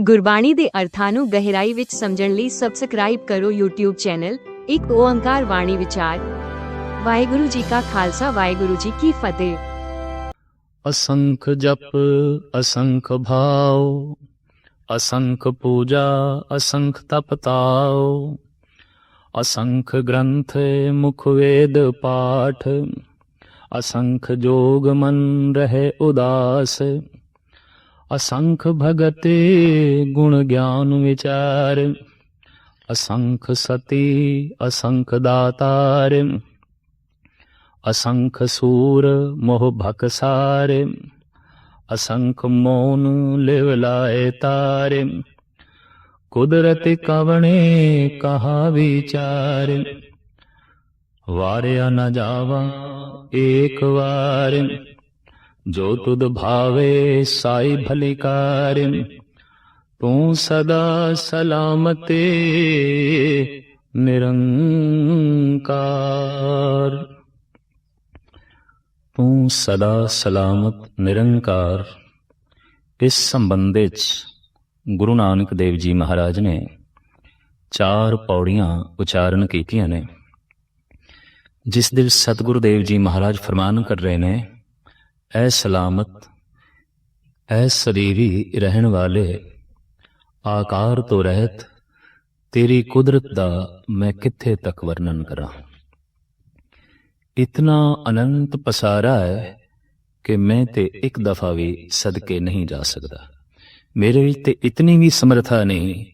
ਗੁਰਬਾਣੀ ਦੇ ਅਰਥਾਂ ਨੂੰ ਗਹਿਰਾਈ ਵਿੱਚ ਸਮਝਣ ਲਈ ਸਬਸਕ੍ਰਾਈਬ ਕਰੋ YouTube ਚੈਨਲ ਇੱਕ ਓੰਕਾਰ ਬਾਣੀ ਵਿਚਾਰ। ਵਾਹਿਗੁਰੂ ਜੀ ਕਾ ਖਾਲਸਾ, ਵਾਹਿਗੁਰੂ ਜੀ ਕੀ ਫਤਿਹ। ਅਸੰਖ ਜਪ, ਅਸੰਖ ਭਾਉ, ਅਸੰਖ ਪੂਜਾ, ਅਸੰਖ ਤਪ ਤਾਉ, ਅਸੰਖ ਗ੍ਰੰਥ ਮੁਖ ਵੇਦ ਪਾਠ, ਅਸੰਖ ਜੋਗ ਮਨ ਰਹੇ ਉਦਾਸ। ਅਸੰਖ ਭਗਤੇ ਗੁਣ ਗਿਆਨ ਵਿਚਾਰ, ਅਸੰਖ ਸਤੀ, ਅਸੰਖ ਦਾਤਾਰ, ਅਸੰਖ ਸੂਰ ਮੋਹ ਭਕਸਾਰ ਅਸੰਖ ਮੋਨ ਲਿਵ ਲਾਏ ਤਾਰ, ਕੁਦਰਤ ਕਵਣੇ ਕਹਾ ਵਿਚਾਰ, ਵਾਰਿਆ ਨਾ ਜਾਵਾ ਇੱਕ ਵਾਰ। ਜੋ ਤੁਧ ਭਾਵੇ ਸਾਈ ਭਲਿਕਾਰ ਤੂੰ ਸਦਾ ਸਲਾਮਤੇ ਨਿਰੰਕਾਰ। ਤੂੰ ਸਦਾ ਸਲਾਮਤ ਨਿਰੰਕਾਰ। ਇਸ ਸੰਬੰਧੇ ਚ ਗੁਰੂ ਨਾਨਕ ਦੇਵ ਜੀ ਮਹਾਰਾਜ ਨੇ ਚਾਰ ਪੌੜੀਆਂ ਉਚਾਰਨ ਕੀਤੀਆਂ ਨੇ, ਜਿਸ ਦਿਨ ਸਤਿਗੁਰੂ ਦੇਵ ਜੀ ਮਹਾਰਾਜ ਫਰਮਾਨ ਕਰ ਰਹੇ ਨੇ ਐ ਸਲਾਮਤ, ਐ ਸਰੀਰੀ ਰਹਿਣ ਵਾਲੇ, ਆਕਾਰ ਤੋਂ ਰਹਿਤ, ਤੇਰੀ ਕੁਦਰਤ ਦਾ ਮੈਂ ਕਿੱਥੇ ਤੱਕ ਵਰਣਨ ਕਰਾਂ? ਇਤਨਾ ਅਨੰਤ ਪਸਾਰਾ ਹੈ ਕਿ ਮੈਂ ਤੇ ਇੱਕ ਦਫਾ ਵੀ ਸਦਕੇ ਨਹੀਂ ਜਾ ਸਕਦਾ। ਮੇਰੇ ਵਿੱਚ ਤੇ ਇਤਨੀ ਵੀ ਸਮਰਥਾ ਨਹੀਂ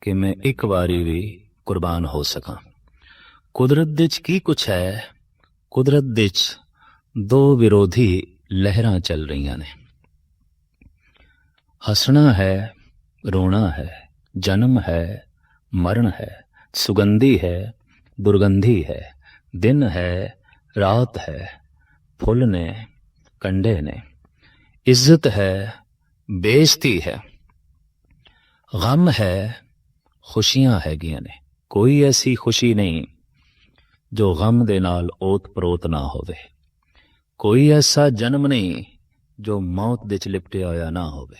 ਕਿ ਮੈਂ ਇੱਕ ਵਾਰੀ ਵੀ ਕੁਰਬਾਨ ਹੋ ਸਕਾਂ। ਕੁਦਰਤ ਵਿੱਚ ਕੀ ਕੁਛ ਹੈ? ਕੁਦਰਤ ਵਿੱਚ ਦੋ ਵਿਰੋਧੀ ਲਹਿਰਾਂ ਚੱਲ ਰਹੀਆਂ ਨੇ। ਹੱਸਣਾ ਹੈ, ਰੋਣਾ ਹੈ, ਜਨਮ ਹੈ, ਮਰਨ ਹੈ, ਸੁਗੰਧੀ ਹੈ, ਦੁਰਗੰਧੀ ਹੈ, ਦਿਨ ਹੈ, ਰਾਤ ਹੈ, ਫੁੱਲ ਨੇ, ਕੰਡੇ ਨੇ। ਇੱਜ਼ਤ ਹੈ, ਬੇਇੱਜ਼ਤੀ ਹੈ। ਗਮ ਹੈ, ਖੁਸ਼ੀਆਂ ਹੈਗੀਆਂ ਨੇ। ਕੋਈ ਐਸੀ ਖੁਸ਼ੀ ਨਹੀਂ ਜੋ ਗਮ ਦੇ ਨਾਲ ਓਤ-ਪ੍ਰੋਤ ਨਾ ਹੋਵੇ। ਕੋਈ ਐਸਾ ਜਨਮ ਨਹੀਂ ਜੋ ਮੌਤ ਦੇ ਚ ਲਿਪਟਿਆ ਹੋਇਆ ਨਾ ਹੋਵੇ।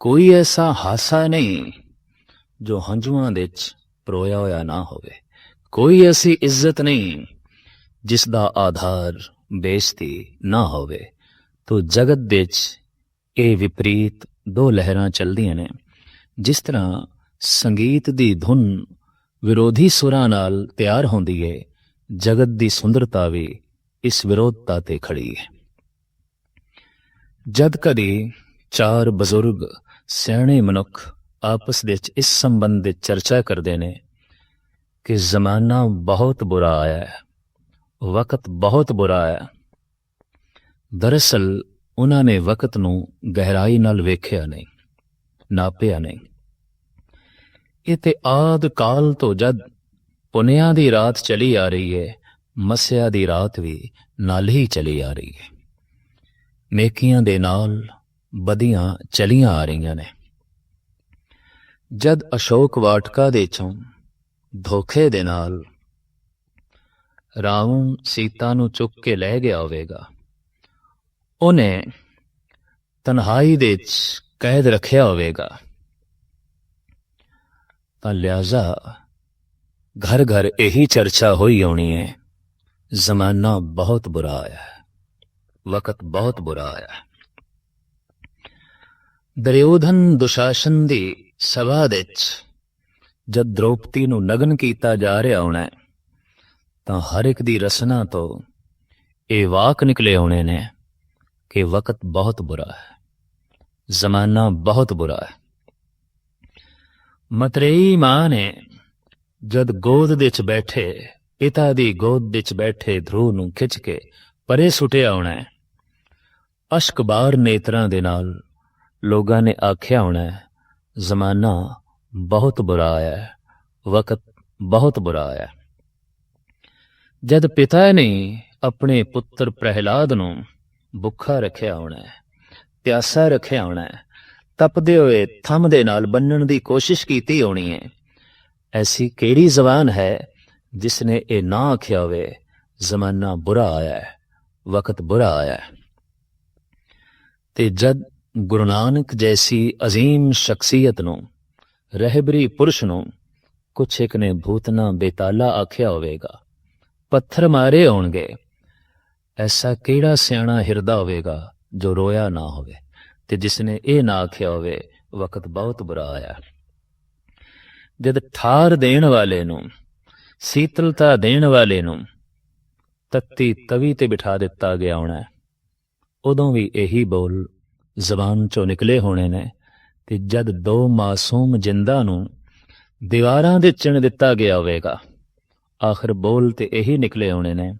ਕੋਈ ਐਸਾ ਹਾਸਾ ਨਹੀਂ ਜੋ ਹੰਝੂਆਂ ਦੇ ਚ ਪਰੋਇਆ ਹੋਇਆ ਨਾ ਹੋਵੇ। ਕੋਈ ਐਸੀ ਇੱਜ਼ਤ ਨਹੀਂ ਜਿਸ ਦਾ ਆਧਾਰ ਬੇਇੱਜ਼ਤੀ ਨਾ ਹੋਵੇ। ਤੋ ਜਗਤ ਦੇ ਵਿੱਚ ਇਹ ਵਿਪਰੀਤ ਦੋ ਲਹਿਰਾਂ ਚੱਲਦੀਆਂ ਨੇ। ਜਿਸ ਤਰ੍ਹਾਂ ਸੰਗੀਤ ਦੀ ਧੁਨ ਵਿਰੋਧੀ ਸੁਰਾਂ ਨਾਲ ਤਿਆਰ ਹੁੰਦੀ ਹੈ ਜਗਤ ਦੀ ਸੁੰਦਰਤਾ ਵੀ ਇਸ ਵਿਰੋਧਤਾ ਤੇ ਖੜੀ ਹੈ। ਜਦ ਕਦੀ ਚਾਰ ਬਜ਼ੁਰਗ ਸਿਆਣੇ ਮਨੁੱਖ ਆਪਸ ਵਿੱਚ ਇਸ ਸੰਬੰਧ ਵਿੱਚ ਚਰਚਾ ਕਰਦੇ ਨੇ ਕਿ ਜ਼ਮਾਨਾ ਬਹੁਤ ਬੁਰਾ ਆਇਆ ਹੈ, ਵਕਤ ਬਹੁਤ ਬੁਰਾ ਹੈ। ਦਰਅਸਲ, ਉਹਨਾਂ ਨੇ ਵਕਤ ਨੂੰ ਗਹਿਰਾਈ ਨਾਲ ਵੇਖਿਆ ਨਹੀਂ, ਨਾਪਿਆ ਨਹੀਂ। ਇਹ ਤੇ ਆਦ ਕਾਲ ਤੋਂ ਜਦ ਪੁਨਿਆਂ ਦੀ ਰਾਤ ਚਲੀ ਆ ਰਹੀ ਹੈ ਮਸਿਆ ਦੀ ਰਾਤ ਵੀ ਨਾਲ ਹੀ ਚਲੀ ਆ ਰਹੀ ਹੈ। ਨੇਕੀਆਂ ਦੇ ਨਾਲ ਬਦੀਆਂ ਚਲੀਆਂ ਆ ਰਹੀਆਂ ਨੇ। ਜਦ ਅਸ਼ੋਕ ਵਾਟਕਾ ਦੇ ਚੋਂ ਧੋਖੇ ਦੇ ਨਾਲ ਰਾਵਣ ਸੀਤਾ ਨੂੰ ਚੁੱਕ ਕੇ ਲੈ ਗਿਆ ਹੋਵੇਗਾ, ਉਹਨੇ ਤਨਹਾਈ ਦੇ ਵਿੱਚ ਕੈਦ ਰੱਖਿਆ ਹੋਵੇਗਾ। ਤਾਂ ਲਿਆਜ਼ਾ ਘਰ ਘਰ ਇਹੀ ਚਰਚਾ ਹੋਈ ਹੋਣੀ ਹੈ। ਜ਼ਮਾਨਾ ਬਹੁਤ ਬੁਰਾ ਆਇਆ ਹੈ। ਵਕਤ ਬਹੁਤ ਬੁਰਾ ਆਇਆ ਹੈ। ਦਰਿਓਧਨ ਦੁਸ਼ਾਸਨ ਦੀ ਸਭਾ ਦੇ ਵਿੱਚ ਜਦ ਦ੍ਰੋਪਦੀ ਨੂੰ ਨਗਨ ਕੀਤਾ ਜਾ ਰਿਹਾ ਹੋਣਾ ਤਾਂ ਹਰ ਇੱਕ ਦੀ ਰਸਨਾ ਤੋਂ ਇਹ ਵਾਕ ਨਿਕਲੇ ਹੋਣੇ ਨੇ ਕਿ ਵਕਤ ਬਹੁਤ ਬੁਰਾ ਹੈ। ਜ਼ਮਾਨਾ ਬਹੁਤ ਬੁਰਾ ਹੈ। ਮਤਰੇਈ ਮਾਂ ਨੇ ਜਦ ਗੋਦ ਵਿੱਚ ਬੈਠੇ ਪਿਤਾ ਦੀ ਗੋਦ ਵਿੱਚ ਬੈਠੇ ਧਰੂ ਨੂੰ ਖਿੱਚ ਕੇ ਪਰੇ ਸੁਟਿਆ ਹੋਣਾ ਹੈ ਅਸ਼ਕਬਾਰ ਨੇਤਰਾਂ ਦੇ ਨਾਲ ਲੋਕਾਂ ਨੇ ਆਖਿਆ ਹੋਣਾ ਜ਼ਮਾਨਾ ਬਹੁਤ ਬੁਰਾ ਆਇਆ ਹੈ ਵਕਤ ਬਹੁਤ ਆਇਆ ਹੈ ਜਦ ਪਿਤਾ ਨੇ ਆਪਣੇ ਪੁੱਤਰ ਪ੍ਰਹਿਲਾਦ ਨੂੰ ਭੁੱਖਾ ਰੱਖਿਆ ਹੋਣਾ ਹੈ ਪਿਆਸਾ ਰੱਖਿਆ ਹੋਣਾ ਹੈ ਤਪਦੇ ਹੋਏ ਥੰਮ ਦੇ ਨਾਲ ਬੰਨਣ ਦੀ ਕੋਸ਼ਿਸ਼ ਕੀਤੀ ਹੋਣੀ ਹੈ ਐਸੀ ਕਿਹੜੀ ਜ਼ਬਾਨ ਹੈ ਜਿਸ ਨੇ ਇਹ ਨਾ ਆਖਿਆ ਹੋਵੇ, ਜ਼ਮਾਨਾ ਬੁਰਾ ਆਇਆ ਹੈ, ਵਕਤ ਬੁਰਾ ਆਇਆ ਹੈ। ਤੇ ਜਦ ਗੁਰੂ ਨਾਨਕ ਜੈਸੀ ਅਜ਼ੀਮ ਸ਼ਖਸੀਅਤ ਨੂੰ, ਰਹਿਬਰੀ ਪੁਰਸ਼ ਨੂੰ ਕੁਛ ਇੱਕ ਨੇ ਭੂਤਨਾ ਬੇਤਾਲਾ ਆਖਿਆ ਹੋਵੇਗਾ, ਪੱਥਰ ਮਾਰੇ ਹੋਣਗੇ, ਐਸਾ ਕਿਹੜਾ ਸਿਆਣਾ ਹਿਰਦਾ ਹੋਵੇਗਾ ਜੋ ਰੋਇਆ ਨਾ ਹੋਵੇ ਤੇ ਜਿਸ ਨੇ ਇਹ ਨਾ ਆਖਿਆ ਹੋਵੇ, ਵਕਤ ਬਹੁਤ ਬੁਰਾ ਆਇਆ ਜਦ ਠਾਰ ਦੇਣ ਵਾਲੇ ਨੂੰ ਸੀਤਲਤਾ ਦੇਣ ਵਾਲੇ ਨੂੰ ਤੱਤੀ ਤਵੀ ਤੇ ਬਿਠਾ ਦਿੱਤਾ ਗਿਆ ਹੋਣਾ ਉਦੋਂ ਵੀ ਇਹੀ ਬੋਲ ਜ਼ਬਾਨ ਚੋਂ ਨਿਕਲੇ ਹੋਣੇ ਨੇ ਤੇ ਜਦ ਦੋ ਮਾਸੂਮ ਜਿੰਦਾ ਨੂੰ ਦੀਵਾਰਾਂ ਦੇ ਚਿਣ ਦਿੱਤਾ ਗਿਆ ਹੋਵੇਗਾ ਆਖਰ ਬੋਲ ਤੇ ਇਹੀ ਨਿਕਲੇ ਹੋਣੇ ਨੇ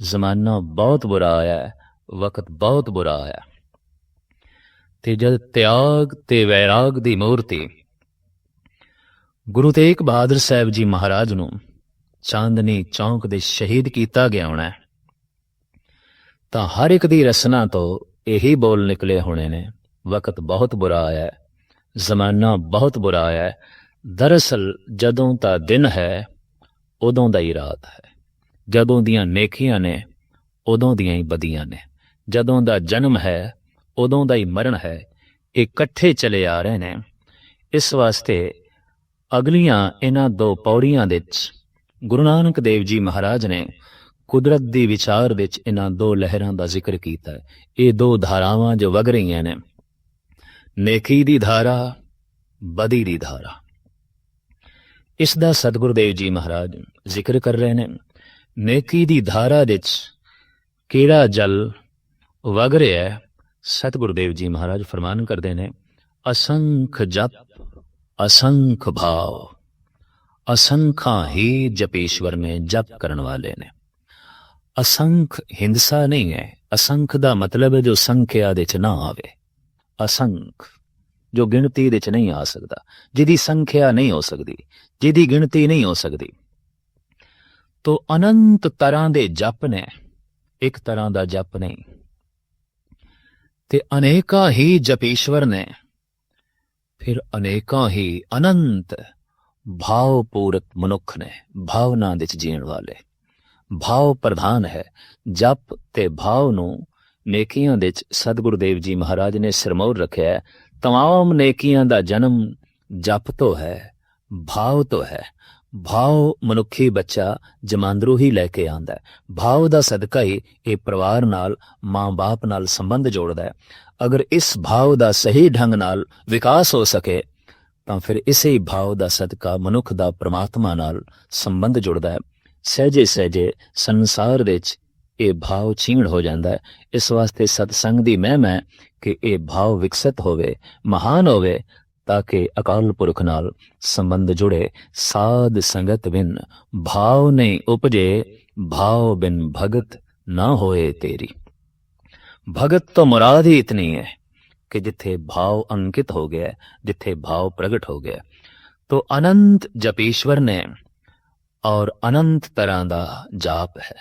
ਜ਼ਮਾਨਾ ਬਹੁਤ ਬੁਰਾ ਆਇਆ ਹੈ, ਵਕਤ ਬਹੁਤ ਬੁਰਾ ਆਇਆ ਤੇ ਜਦ ਤਿਆਗ ਤੇ ਵੈਰਾਗ ਦੀ ਮੂਰਤੀ ਗੁਰੂ ਤੇਗ ਬਹਾਦਰ ਸਾਹਿਬ ਜੀ ਮਹਾਰਾਜ ਨੂੰ ਚਾਂਦਨੀ ਚੌਂਕ ਦੇ ਸ਼ਹੀਦ ਕੀਤਾ ਗਿਆ ਹੋਣਾ ਤਾਂ ਹਰ ਇੱਕ ਦੀ ਰਸਨਾ ਤੋਂ ਇਹੀ ਬੋਲ ਨਿਕਲੇ ਹੋਣੇ ਨੇ, ਵਕਤ ਬਹੁਤ ਬੁਰਾ ਆਇਆ ਹੈ, ਜ਼ਮਾਨਾ ਬਹੁਤ ਬੁਰਾ ਆਇਆ ਹੈ। ਦਰਅਸਲ ਜਦੋਂ ਤਾਂ ਦਿਨ ਹੈ, ਉਦੋਂ ਦਾ ਹੀ ਰਾਤ ਹੈ। ਜਦੋਂ ਦੀਆਂ ਨੇਕੀਆਂ ਨੇ, ਉਦੋਂ ਦੀਆਂ ਹੀ ਬਦੀਆਂ ਨੇ। ਜਦੋਂ ਦਾ ਜਨਮ ਹੈ, ਉਦੋਂ ਦਾ ਹੀ ਮਰਨ ਹੈ। ਇਹ ਇਕੱਠੇ ਚਲੇ ਆ ਰਹੇ ਨੇ। ਇਸ ਵਾਸਤੇ ਅਗਲੀਆਂ ਇਹਨਾਂ ਦੋ ਪੌੜੀਆਂ ਦੇ ਵਿੱਚ ਗੁਰੂ ਨਾਨਕ ਦੇਵ ਜੀ ਮਹਾਰਾਜ ਨੇ ਕੁਦਰਤ ਦੀ ਵਿਚਾਰ ਵਿੱਚ ਇਹਨਾਂ ਦੋ ਲਹਿਰਾਂ ਦਾ ਜ਼ਿਕਰ ਕੀਤਾ। ਹੈ ਇਹ ਦੋ ਧਾਰਾਵਾਂ ਜੋ ਵਗ ਰਹੀਆਂ ਨੇ, ਨੇਕੀ ਦੀ ਧਾਰਾ, ਬਦੀ ਦੀ ਧਾਰਾ। ਇਸ ਦਾ ਸਤਿਗੁਰੂ ਦੇਵ ਜੀ ਮਹਾਰਾਜ ਜ਼ਿਕਰ ਕਰ ਰਹੇ ਨੇ, ਨੇਕੀ ਦੀ ਧਾਰਾ ਵਿੱਚ ਕਿਹੜਾ ਜਲ ਵਗ ਰਿਹਾ ਹੈ? ਸਤਿਗੁਰੂ ਦੇਵ ਜੀ ਮਹਾਰਾਜ ਫਰਮਾਨ ਕਰਦੇ ਨੇ, ਅਸੰਖ ਜਪ, ਅਸੰਖ ਭਾਵ। ਅਸੰਖਾਂ ਹੀ ਜਪੇਸ਼ਵਰ ਨੇ ਜਪ ਕਰਨ ਵਾਲੇ ਨੇ। ਅਸੰਖ ਹਿੰਸਾ ਨਹੀਂ ਹੈ। ਅਸੰਖ ਦਾ ਮਤਲਬ ਹੈ ਜੋ ਸੰਖਿਆ ਦੇ ਚ ਨਾ ਆਵੇ। ਅਸੰਖ, ਜੋ ਗਿਣਤੀ ਦੇ ਚ ਨਹੀਂ ਆ ਸਕਦਾ। ਜਿਹਦੀ ਸੰਖਿਆ ਨਹੀਂ ਹੋ ਸਕਦੀ, ਜਿਹਦੀ ਗਿਣਤੀ ਨਹੀਂ ਹੋ ਸਕਦੀ। ਤੋ ਅਨੰਤ ਤਰ੍ਹਾਂ ਦੇ ਜਪ ਨੇ, ਇੱਕ ਤਰ੍ਹਾਂ ਦਾ ਜਪ ਨਹੀਂ। ਤੇ ਅਨੇਕਾਂ ਹੀ ਜਪੇਸ਼ਵਰ ਨੇ, ਫਿਰ ਅਨੇਕਾਂ ਹੀ ਅਨੰਤ ਭਾਵਪੂਰਕ ਮਨੁੱਖ ਨੇ ਭਾਵਨਾ ਵਿੱਚ ਜੀਣ ਵਾਲੇ। ਭਾਵ ਪ੍ਰਧਾਨ ਹੈ। ਜਪ ਤੇ ਭਾਵ ਨੂੰ ਨੇਕੀਆਂ ਦੇ ਵਿੱਚ ਸਤਿਗੁਰੂ ਦੇਵ ਜੀ ਮਹਾਰਾਜ ਨੇ ਸਿਰਮੌਰ ਰੱਖਿਆ ਤਮਾਮ ਨੇਕੀਆਂ ਦਾ ਜਨਮ ਜਪ ਤੋਂ ਹੈ, ਭਾਵ ਤੋਂ ਹੈ। ਭਾਵ ਮਨੁੱਖੀ ਬੱਚਾ ਜਮਾਂਦਰੂ ਹੀ ਲੈ ਕੇ ਆਂਦਾ ਹੈ। ਭਾਵ ਦਾ ਸਦਕਾ ਹੀ ਇਹ ਪਰਿਵਾਰ ਨਾਲ, ਮਾਂ-ਬਾਪ ਨਾਲ ਸੰਬੰਧ ਜੋੜਦਾ ਹੈ। ਅਗਰ ਇਸ ਭਾਵ ਦਾ ਸਹੀ ਢੰਗ ਨਾਲ ਵਿਕਾਸ ਹੋ ਸਕੇ ਤਾਂ ਫਿਰ ਇਸੇ ਹੀ ਭਾਵ ਦਾ ਸਦਕਾ ਮਨੁੱਖ ਦਾ ਪ੍ਰਮਾਤਮਾ ਨਾਲ ਸੰਬੰਧ ਜੁੜਦਾ ਹੈ। ਸਹਜੇ ਸਹਜੇ ਸੰਸਾਰ ਵਿੱਚ ਇਹ ਭਾਵ ਛੀਣ ਹੋ ਜਾਂਦਾ ਹੈ। ਇਸ ਵਾਸਤੇ ਸਤਸੰਗ ਦੀ ਮਹਿਮ ਹੈ ਕਿ ਇਹ ਭਾਵ ਵਿਕਸਿਤ ਹੋਵੇ, ਮਹਾਨ ਹੋਵੇ, ਤਾਂ ਕਿ ਅਕਾਲ ਪੁਰਖ ਨਾਲ ਸੰਬੰਧ ਜੁੜੇ। ਸਾਧ ਸੰਗਤ ਬਿਨ ਭਾਵ ਨਹੀਂ ਉਪਜੇ, ਭਾਵ ਬਿਨ ਭਗਤ ਨਾ ਹੋਏ ਤੇਰੀ। ਭਗਤ ਤੋਂ ਮੁਰਾਦ ਹੀ ਇਤਨੀ ਹੈ। ਕਿ ਜਿੱਥੇ ਭਾਵ ਅੰਕਿਤ ਹੋ ਗਿਆ ਹੈ, ਜਿੱਥੇ ਭਾਵ ਪ੍ਰਗਟ ਹੋ ਗਿਆ ਹੈ। ਤੋ ਅਨੰਤ ਜਪੇਸ਼ਵਰ ਨੇ ਔਰ ਅਨੰਤ ਤਰ੍ਹਾਂ ਦਾ ਜਾਪ ਹੈ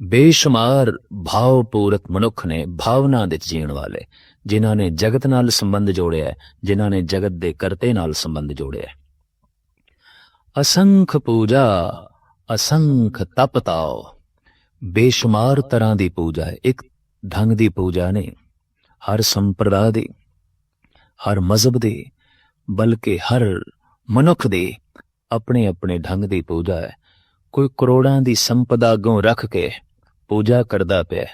ਬੇਸ਼ੁਮਾਰ ਭਾਵਪੂਰਕ ਮਨੁੱਖ ਨੇ ਭਾਵਨਾ ਦੇ ਚ ਜੀਣ ਵਾਲੇ ਜਿਨ੍ਹਾਂ ਨੇ ਜਗਤ ਨਾਲ ਸੰਬੰਧ ਜੋੜਿਆ ਹੈ ਜਿਨ੍ਹਾਂ ਨੇ ਜਗਤ ਦੇ ਕਰਤੇ ਨਾਲ ਸੰਬੰਧ ਜੋੜਿਆ ਹੈ ਅਸੰਖ ਪੂਜਾ ਅਸੰਖ ਤਪਤਾਓ ਬੇਸ਼ੁਮਾਰ ਤਰ੍ਹਾਂ ਦੀ ਪੂਜਾ ਹੈ ਇੱਕ ਢੰਗ ਦੀ ਪੂਜਾ ਨਹੀਂ ਹਰ ਸੰਪਰਦਾ ਦੀ, ਹਰ ਮਜ਼ਹਬ ਦੀ, ਬਲਕਿ ਹਰ ਮਨੁੱਖ ਦੀ ਆਪਣੇ ਆਪਣੇ ਢੰਗ ਦੀ ਪੂਜਾ ਹੈ। ਕੋਈ ਕਰੋੜਾਂ ਦੀ ਸੰਪਦਾ ਅੱਗੋਂ ਰੱਖ ਕੇ ਪੂਜਾ ਕਰਦਾ ਪਿਆ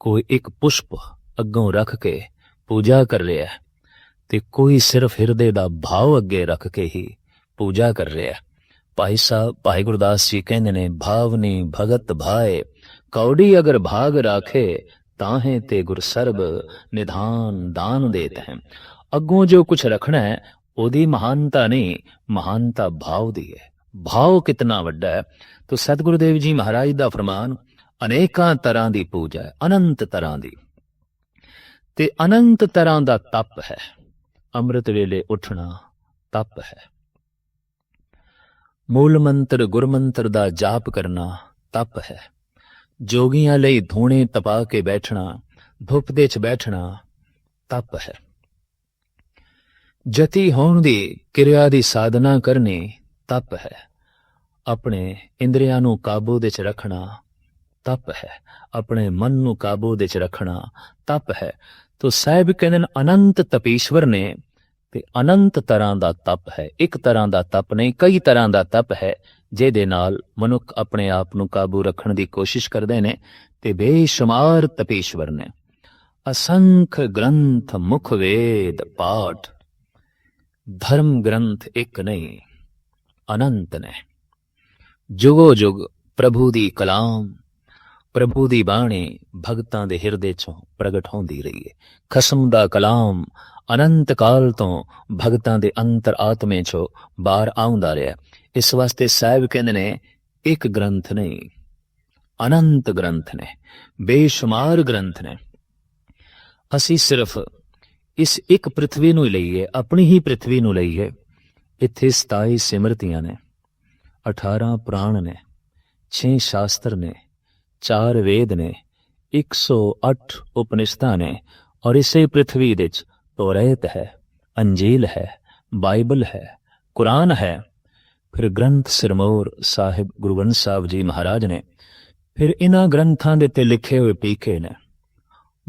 ਕੋਈ ਇੱਕ ਪੁਸ਼ਪ ਅੱਗੋਂ ਰੱਖ ਕੇ ਪੂਜਾ ਕਰ ਰਿਹਾ ਤੇ ਕੋਈ ਸਿਰਫ ਹਿਰਦੇ ਦਾ ਭਾਵ ਅੱਗੇ ਰੱਖ ਕੇ ਹੀ ਪੂਜਾ ਕਰ ਰਿਹਾ ਭਾਈ ਸਾਹਿਬ, ਭਾਈ ਗੁਰਦਾਸ ਜੀ ਕਹਿੰਦੇ ਨੇ, ਭਾਵਨੀ ਭਗਤ ਭਾਏ, ਕੌੜੀ ਅਗਰ ਭਾਗ ਰਾਖੇ ਤਾਹੇ ਤੇ ਗੁਰ ਸਰਬ ਨਿਧਾਨ ਦਾਨ ਦੇਤ ਹੈ। ਅੱਗੋਂ ਜੋ ਕੁਝ ਰੱਖਣਾ ਹੈ, ਉਹਦੀ ਮਹਾਨਤਾ ਨਹੀਂ, ਮਹਾਨਤਾ ਭਾਵ ਦੀ ਹੈ। ਭਾਵ ਕਿਤਨਾ ਵੱਡਾ ਹੈ। ਤੋ ਸਤਿਗੁਰੂ ਦੇਵ ਜੀ ਮਹਾਰਾਜ ਦਾ ਫਰਮਾਨ, ਅਨੇਕਾਂ ਤਰ੍ਹਾਂ ਦੀ ਪੂਜਾ ਹੈ, ਅਨੰਤ ਤਰ੍ਹਾਂ ਦੀ। ਤੇ ਅਨੰਤ ਤਰ੍ਹਾਂ ਦਾ ਤਪ ਹੈ। ਅੰਮ੍ਰਿਤ ਵੇਲੇ ਉੱਠਣਾ ਤਪ ਹੈ। ਮੂਲ ਮੰਤਰ ਗੁਰਮੰਤਰ ਦਾ ਜਾਪ ਕਰਨਾ ਤਪ ਹੈ। ਜੋਗੀਆਂ ਲਈ ਧੂਣੇ ਤਪਾ ਕੇ ਬੈਠਣਾ, ਧੁੱਪ ਦੇ ਚ ਬੈਠਣਾ ਤਪ ਹੈ। ਜਤੀ ਹੋਣ ਦੀ ਕਿਰਿਆ ਦੀ ਸਾਧਨਾ ਕਰਨੀ ਤਪ ਹੈ। ਆਪਣੇ ਇੰਦਰੀਆਂ ਨੂੰ ਕਾਬੂ ਦੇ ਚ ਰੱਖਣਾ ਤਪ ਹੈ। ਆਪਣੇ ਮਨ ਨੂੰ ਕਾਬੂ ਦੇ ਚ ਰੱਖਣਾ ਤਪ ਹੈ। ਤੋ ਸਾਹਿਬ ਕਹਿੰਦੇ ਨੇ ਅਨੰਤ ਤਪੀਸ਼ਵਰ ਨੇ ਤੇ ਅਨੰਤ ਤਰ੍ਹਾਂ ਦਾ ਤਪ ਹੈ। ਇੱਕ ਤਰ੍ਹਾਂ ਦਾ ਤਪ ਨਹੀਂ, ਕਈ ਤਰ੍ਹਾਂ ਦਾ ਤਪ ਹੈ। ਜਿਹਦੇ ਨਾਲ ਮਨੁੱਖ ਆਪਣੇ ਆਪ ਨੂੰ ਕਾਬੂ ਰੱਖਣ ਦੀ ਕੋਸ਼ਿਸ਼ ਕਰਦੇ ਨੇ ਤੇ ਬੇਸ਼ੁਮਾਰ ਤਪੀਸ਼ਵਰ ਨੇ। ਅਸੰਖ ਗ੍ਰੰਥ ਮੁਖ ਵੇਦ ਪਾਠ। ਧਰਮ ਗ੍ਰੰਥ ਇੱਕ ਨਹੀਂ, ਅਨੰਤ ਨੇ। ਜੁਗੋ ਜੁਗ ਪ੍ਰਭੂ ਦੀ ਕਲਾਮ, ਪ੍ਰਭੂ ਦੀ ਬਾਣੀ ਭਗਤਾਂ ਦੇ ਹਿਰਦੇ ਚੋਂ ਪ੍ਰਗਟ ਹੁੰਦੀ ਰਹੀ ਹੈ ਖਸਮ ਦਾ ਕਲਾਮ ਅਨੰਤ ਕਾਲ ਤੋਂ ਭਗਤਾਂ ਦੇ ਅੰਤਰ ਆਤਮੇ ਚੋਂ ਬਾਹਰ ਆਉਂਦਾ ਰਿਹਾ। ਇਸ ਵਾਸਤੇ ਸਾਹਿਬ ਕਹਿੰਦੇ ਨੇ ਇੱਕ ਗ੍ਰੰਥ ਨਹੀਂ ਅਨੰਤ ਗ੍ਰੰਥ ਨੇ ਬੇਸ਼ੁਮਾਰ ਗ੍ਰੰਥ ਨੇ ਅਸੀਂ ਸਿਰਫ ਇਸ ਇੱਕ ਪ੍ਰithvi ਨੂੰ ਹੀ ਲਈਏ ਆਪਣੀ ਹੀ ਪ੍ਰithvi ਨੂੰ ਲਈਏ ਇੱਥੇ 27 ਸਿਮਰਤੀਆਂ ਨੇ 18 ਪ੍ਰਾਣ ਨੇ 6 ਸ਼ਾਸਤਰ ਨੇ 4 ਵੇਦ ਨੇ 108 ਉਪਨਿਸ਼ਦਾਂ ਨੇ ਔਰ ਇਸੇ ਪ੍ਰithvi ਦੇ ਵਿੱਚ ਤੋਰੇਤ ਹੈ ਅੰਜੀਲ ਹੈ ਬਾਈਬਲ ਹੈ ਕੁਰਾਨ ਹੈ ਫਿਰ ਗ੍ਰੰਥ ਸਿਰਮੌਰ ਸਾਹਿਬ ਗੁਰੂ ਗ੍ਰੰਥ ਸਾਹਿਬ ਜੀ ਮਹਾਰਾਜ ਨੇ ਫਿਰ ਇਹਨਾਂ ਗ੍ਰੰਥਾਂ ਦੇ ਤੇ ਲਿਖੇ ਹੋਏ ਪੀਕੇ ਨੇ।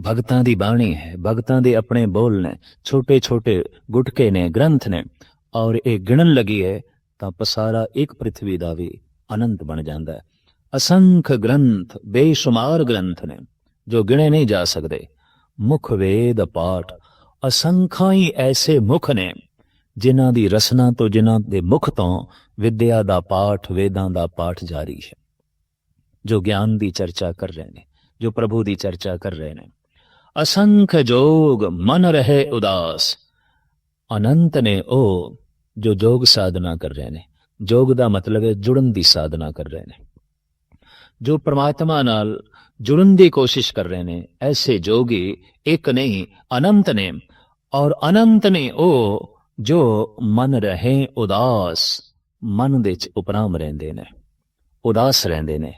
ਭਗਤਾਂ ਦੀ ਬਾਣੀ ਹੈ, ਭਗਤਾਂ ਦੇ ਆਪਣੇ ਬੋਲ ਨੇ ਛੋਟੇ ਛੋਟੇ ਗੁਟਕੇ ਨੇ, ਗ੍ਰੰਥ ਨੇ ਔਰ ਇਹ ਗਿਣਨ ਲੱਗੀ ਹੈ ਤਾਂ ਪਸਾਰਾ ਇੱਕ ਪ੍ਰithvi ਦਾ ਵੀ ਅਨੰਤ ਬਣ ਜਾਂਦਾ ਹੈ। ਅਸੰਖ ਗ੍ਰੰਥ, ਬੇਸ਼ੁਮਾਰ ਗ੍ਰੰਥ ਨੇ ਜੋ ਗਿਣੇ ਨਹੀਂ ਜਾ ਸਕਦੇ। ਮੁਖ ਵੇਦ ਪਾਠ, ਅਸੰਖਾਂ ਹੀ ਐਸੇ ਮੁਖ ਨੇ ਜਿਨ੍ਹਾਂ ਦੀ ਰਸਨਾ ਤੋਂ ਜਿਨ੍ਹਾਂ ਦੇ ਮੁਖ ਤੋਂ ਵਿਦਿਆ ਦਾ ਪਾਠ, ਵੇਦਾਂ ਦਾ ਪਾਠ ਜਾਰੀ ਹੈ, ਜੋ ਗਿਆਨ ਦੀ ਚਰਚਾ ਕਰ ਰਹੇ ਨੇ, ਜੋ ਪ੍ਰਭੂ ਦੀ ਚਰਚਾ ਕਰ ਰਹੇ ਨੇ। ਅਸੰਖ ਜੋਗ ਮਨ ਰਹੇ ਉਦਾਸ, ਅਨੰਤ ਨੇ ਉਹ ਜੋ ਜੋਗ ਸਾਧਨਾ ਕਰ ਰਹੇ ਨੇ। ਜੋਗ ਦਾ ਮਤਲਬ ਹੈ ਜੁੜਨ ਦੀ ਸਾਧਨਾ ਕਰ ਰਹੇ ਨੇ। ਜੋ ਪ੍ਰਮਾਤਮਾ ਨਾਲ ਜੁੜਨ ਦੀ ਕੋਸ਼ਿਸ਼ ਕਰ ਰਹੇ ਨੇ, ਐਸੇ ਜੋਗੀ ਇੱਕ ਨਹੀਂ, ਅਨੰਤ ਨੇ, ਔਰ ਅਨੰਤ ਨੇ ਉਹ ਜੋ ਮਨ ਰਹੇ ਉਦਾਸ, ਮਨ ਦੇ ਚ ਉਪਰਾਮ ਰਹਿੰਦੇ ਨੇ, ਉਦਾਸ ਰਹਿੰਦੇ ਨੇ।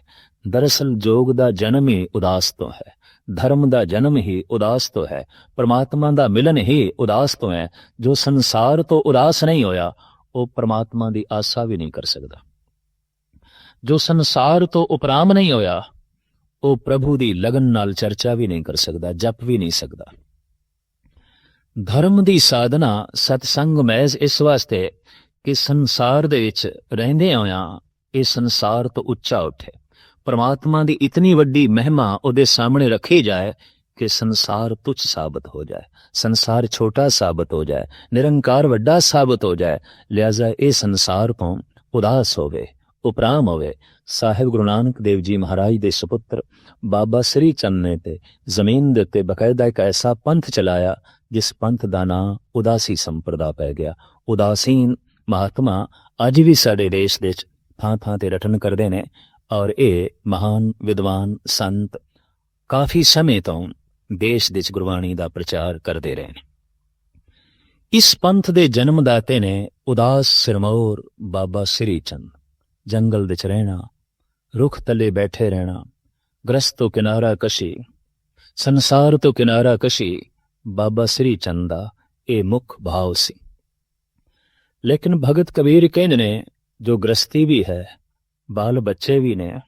ਦਰਅਸਲ ਜੋਗ ਦਾ ਜਨਮ ਹੀ ਉਦਾਸ ਤੋਂ ਹੈ, ਧਰਮ ਦਾ ਜਨਮ ਹੀ ਉਦਾਸ ਤੋਂ ਹੈ, ਪ੍ਰਮਾਤਮਾ ਦਾ ਮਿਲਨ ਹੀ ਉਦਾਸ ਤੋਂ ਹੈ। ਜੋ ਸੰਸਾਰ ਤੋਂ ਉਦਾਸ ਨਹੀਂ ਹੋਇਆ, ਉਹ ਪ੍ਰਮਾਤਮਾ ਦੀ ਆਸਾ ਵੀ ਨਹੀਂ ਕਰ ਸਕਦਾ। ਜੋ ਸੰਸਾਰ ਤੋਂ ਉਪਰਾਮ ਨਹੀਂ ਹੋਇਆ, ਉਹ ਪ੍ਰਭੂ ਦੀ ਲਗਨ ਨਾਲ ਚਰਚਾ ਵੀ ਨਹੀਂ ਕਰ ਸਕਦਾ, ਜਪ ਵੀ ਨਹੀਂ ਸਕਦਾ। ਧਰਮ ਦੀ ਸਾਧਨਾ ਸਤਸੰਗ ਮਹਿਜ਼ ਇਸ ਵਾਸਤੇ ਕਿ ਸੰਸਾਰ ਦੇ ਵਿੱਚ ਰਹਿੰਦੇ ਹੋਇਆਂ ਇਹ ਸੰਸਾਰ ਤੋਂ ਉੱਚਾ ਉੱਠੇ। ਪਰਮਾਤਮਾ ਦੀ ਇਤਨੀ ਵੱਡੀ ਮਹਿਮਾ ਉਹਦੇ ਸਾਹਮਣੇ ਰੱਖੀ ਜਾਏ ਕਿ ਸੰਸਾਰ ਤੁਛ ਸਾਬਤ ਹੋ ਜਾਏ, ਸੰਸਾਰ ਛੋਟਾ ਸਾਬਤ ਹੋ ਜਾਏ, ਨਿਰੰਕਾਰ ਵੱਡਾ ਸਾਬਤ ਹੋ ਜਾਏ, ਲਿਆਜ਼ਾ ਇਹ ਸੰਸਾਰ ਤੋਂ ਉਦਾਸ ਹੋਵੇ। ਉਪਰਾਮ ਹੋਵੇ, ਸਾਹਿਬ ਗੁਰੂ ਨਾਨਕ ਦੇਵ ਜੀ ਮਹਾਰਾਜ ਦੇ ਸੁਪੁੱਤਰ ਬਾਬਾ ਸ੍ਰੀ ਚੰਦ ਨੇ ਤੇ ਜ਼ਮੀਨ ਦੇ ਉੱਤੇ ਬਕਾਇਦਾ ਇੱਕ ਐਸਾ ਪੰਥ ਚਲਾਇਆ, ਜਿਸ ਪੰਥ ਦਾ ਨਾਂ ਉਦਾਸੀ ਸੰਪਰਦਾ ਪੈ ਗਿਆ। ਉਦਾਸੀਨ ਮਹਾਤਮਾ ਅੱਜ ਵੀ ਸਾਡੇ ਦੇਸ਼ ਦੇ ਥਾਂ ਥਾਂ ਤੇ ਰਟਨ ਕਰਦੇ ਨੇ ਔਰ ਇਹ ਮਹਾਨ ਵਿਦਵਾਨ ਸੰਤ ਕਾਫੀ ਸਮੇਂ ਤੋਂ ਦੇਸ਼ ਦੇ ਵਿੱਚ ਗੁਰਬਾਣੀ ਦਾ ਪ੍ਰਚਾਰ ਕਰਦੇ ਰਹੇ ਨੇ। ਇਸ ਪੰਥ ਦੇ ਜਨਮਦਾਤੇ ਨੇ ਉਦਾਸ ਸਿਰਮੌਰ ਬਾਬਾ ਸ੍ਰੀ ਚੰਦ। ਜੰਗਲ ਵਿੱਚ ਰਹਿਣਾ, ਰੁੱਖ ਤਲੇ ਬੈਠੇ ਰਹਿਣਾ, ਗ੍ਰਸਤ ਤੋਂ ਕਿਨਾਰਾ ਕਸ਼ੀ, ਸੰਸਾਰ ਤੋਂ ਕਿਨਾਰਾ ਕਸ਼ੀ, ਬਾਬਾ ਸ੍ਰੀ ਚੰਦ ਦਾ ਇਹ ਮੁੱਖ ਭਾਵ ਸੀ। ਲੇਕਿਨ ਭਗਤ ਕਬੀਰ ਕਹਿੰਦੇ ਨੇ, ਜੋ ਗ੍ਰਸਤੀ ਵੀ ਹੈ, ਬਾਲ ਬੱਚੇ ਵੀ ਨੇ,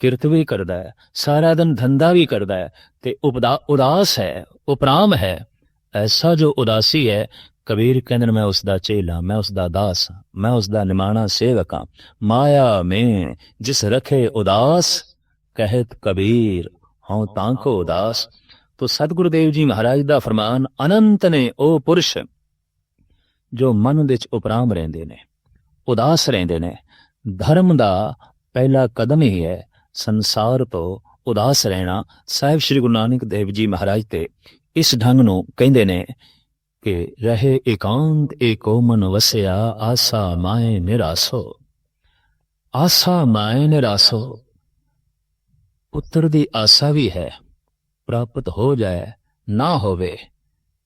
ਕਿਰਤ ਵੀ ਕਰਦਾ ਹੈ, ਸਾਰਾ ਦਿਨ ਧੰਦਾ ਵੀ ਕਰਦਾ ਹੈ, ਤੇ ਉਪਦਾ ਉਦਾਸ ਹੈ, ਉਪਰਾਮ ਹੈ, ਐਸਾ ਜੋ ਉਦਾਸੀ ਹੈ ਕਬੀਰ ਕਹਿੰਦੇ ਨੇ ਮੈਂ ਉਸ ਦਾ ਚੇਲਾ ਮੈਂ ਉਸ ਦਾ ਦਾਸ ਹਾਂ, ਮੈਂ ਉਸ ਦਾ ਨਿਮਾਣਾ ਸੇਵਕ ਹਾਂ। ਮਾਇਆ ਮੈਂ ਜਿਸ ਰਖੇ ਉਦਾਸ ਕਹਿਤ ਕਬੀਰ ਹਉ ਤਾਂ ਕੋ ਉਦਾਸ। ਤੋ ਸਤਿਗੁਰੂ ਦੇਵ ਜੀ ਮਹਾਰਾਜ ਦਾ ਫਰਮਾਨ ਅਨੰਤ ਨੇ ਉਹ ਪੁਰਸ਼ ਜੋ ਮਨ ਵਿੱਚ ਉਪਰਾਮ ਰਹਿੰਦੇ ਨੇ ਉਦਾਸ ਰਹਿੰਦੇ ਨੇ। ਧਰਮ ਦਾ ਪਹਿਲਾ ਕਦਮ ਹੀ ਹੈ ਸੰਸਾਰ ਤੋਂ ਉਦਾਸ ਰਹਿਣਾ। ਸਾਹਿਬ ਸ੍ਰੀ ਗੁਰੂ ਨਾਨਕ ਦੇਵ ਜੀ ਮਹਾਰਾਜ ਤੇ ਇਸ ਢੰਗ ਨੂੰ ਕਹਿੰਦੇ ਨੇ ਕਿ ਰਹੇ ਇਕਾਂਤ ਏਕੋ ਮਨ ਵਸਿਆ, ਆਸਾ ਮਾਏ ਨਿਰਾਸੋ। ਆਸਾ ਮਾਏ ਨਿਰਾਸੋ, ਪੁੱਤਰ ਦੀ ਆਸਾ ਵੀ ਹੈ, ਪ੍ਰਾਪਤ ਹੋ ਜਾਏ, ਨਾ ਹੋਵੇ,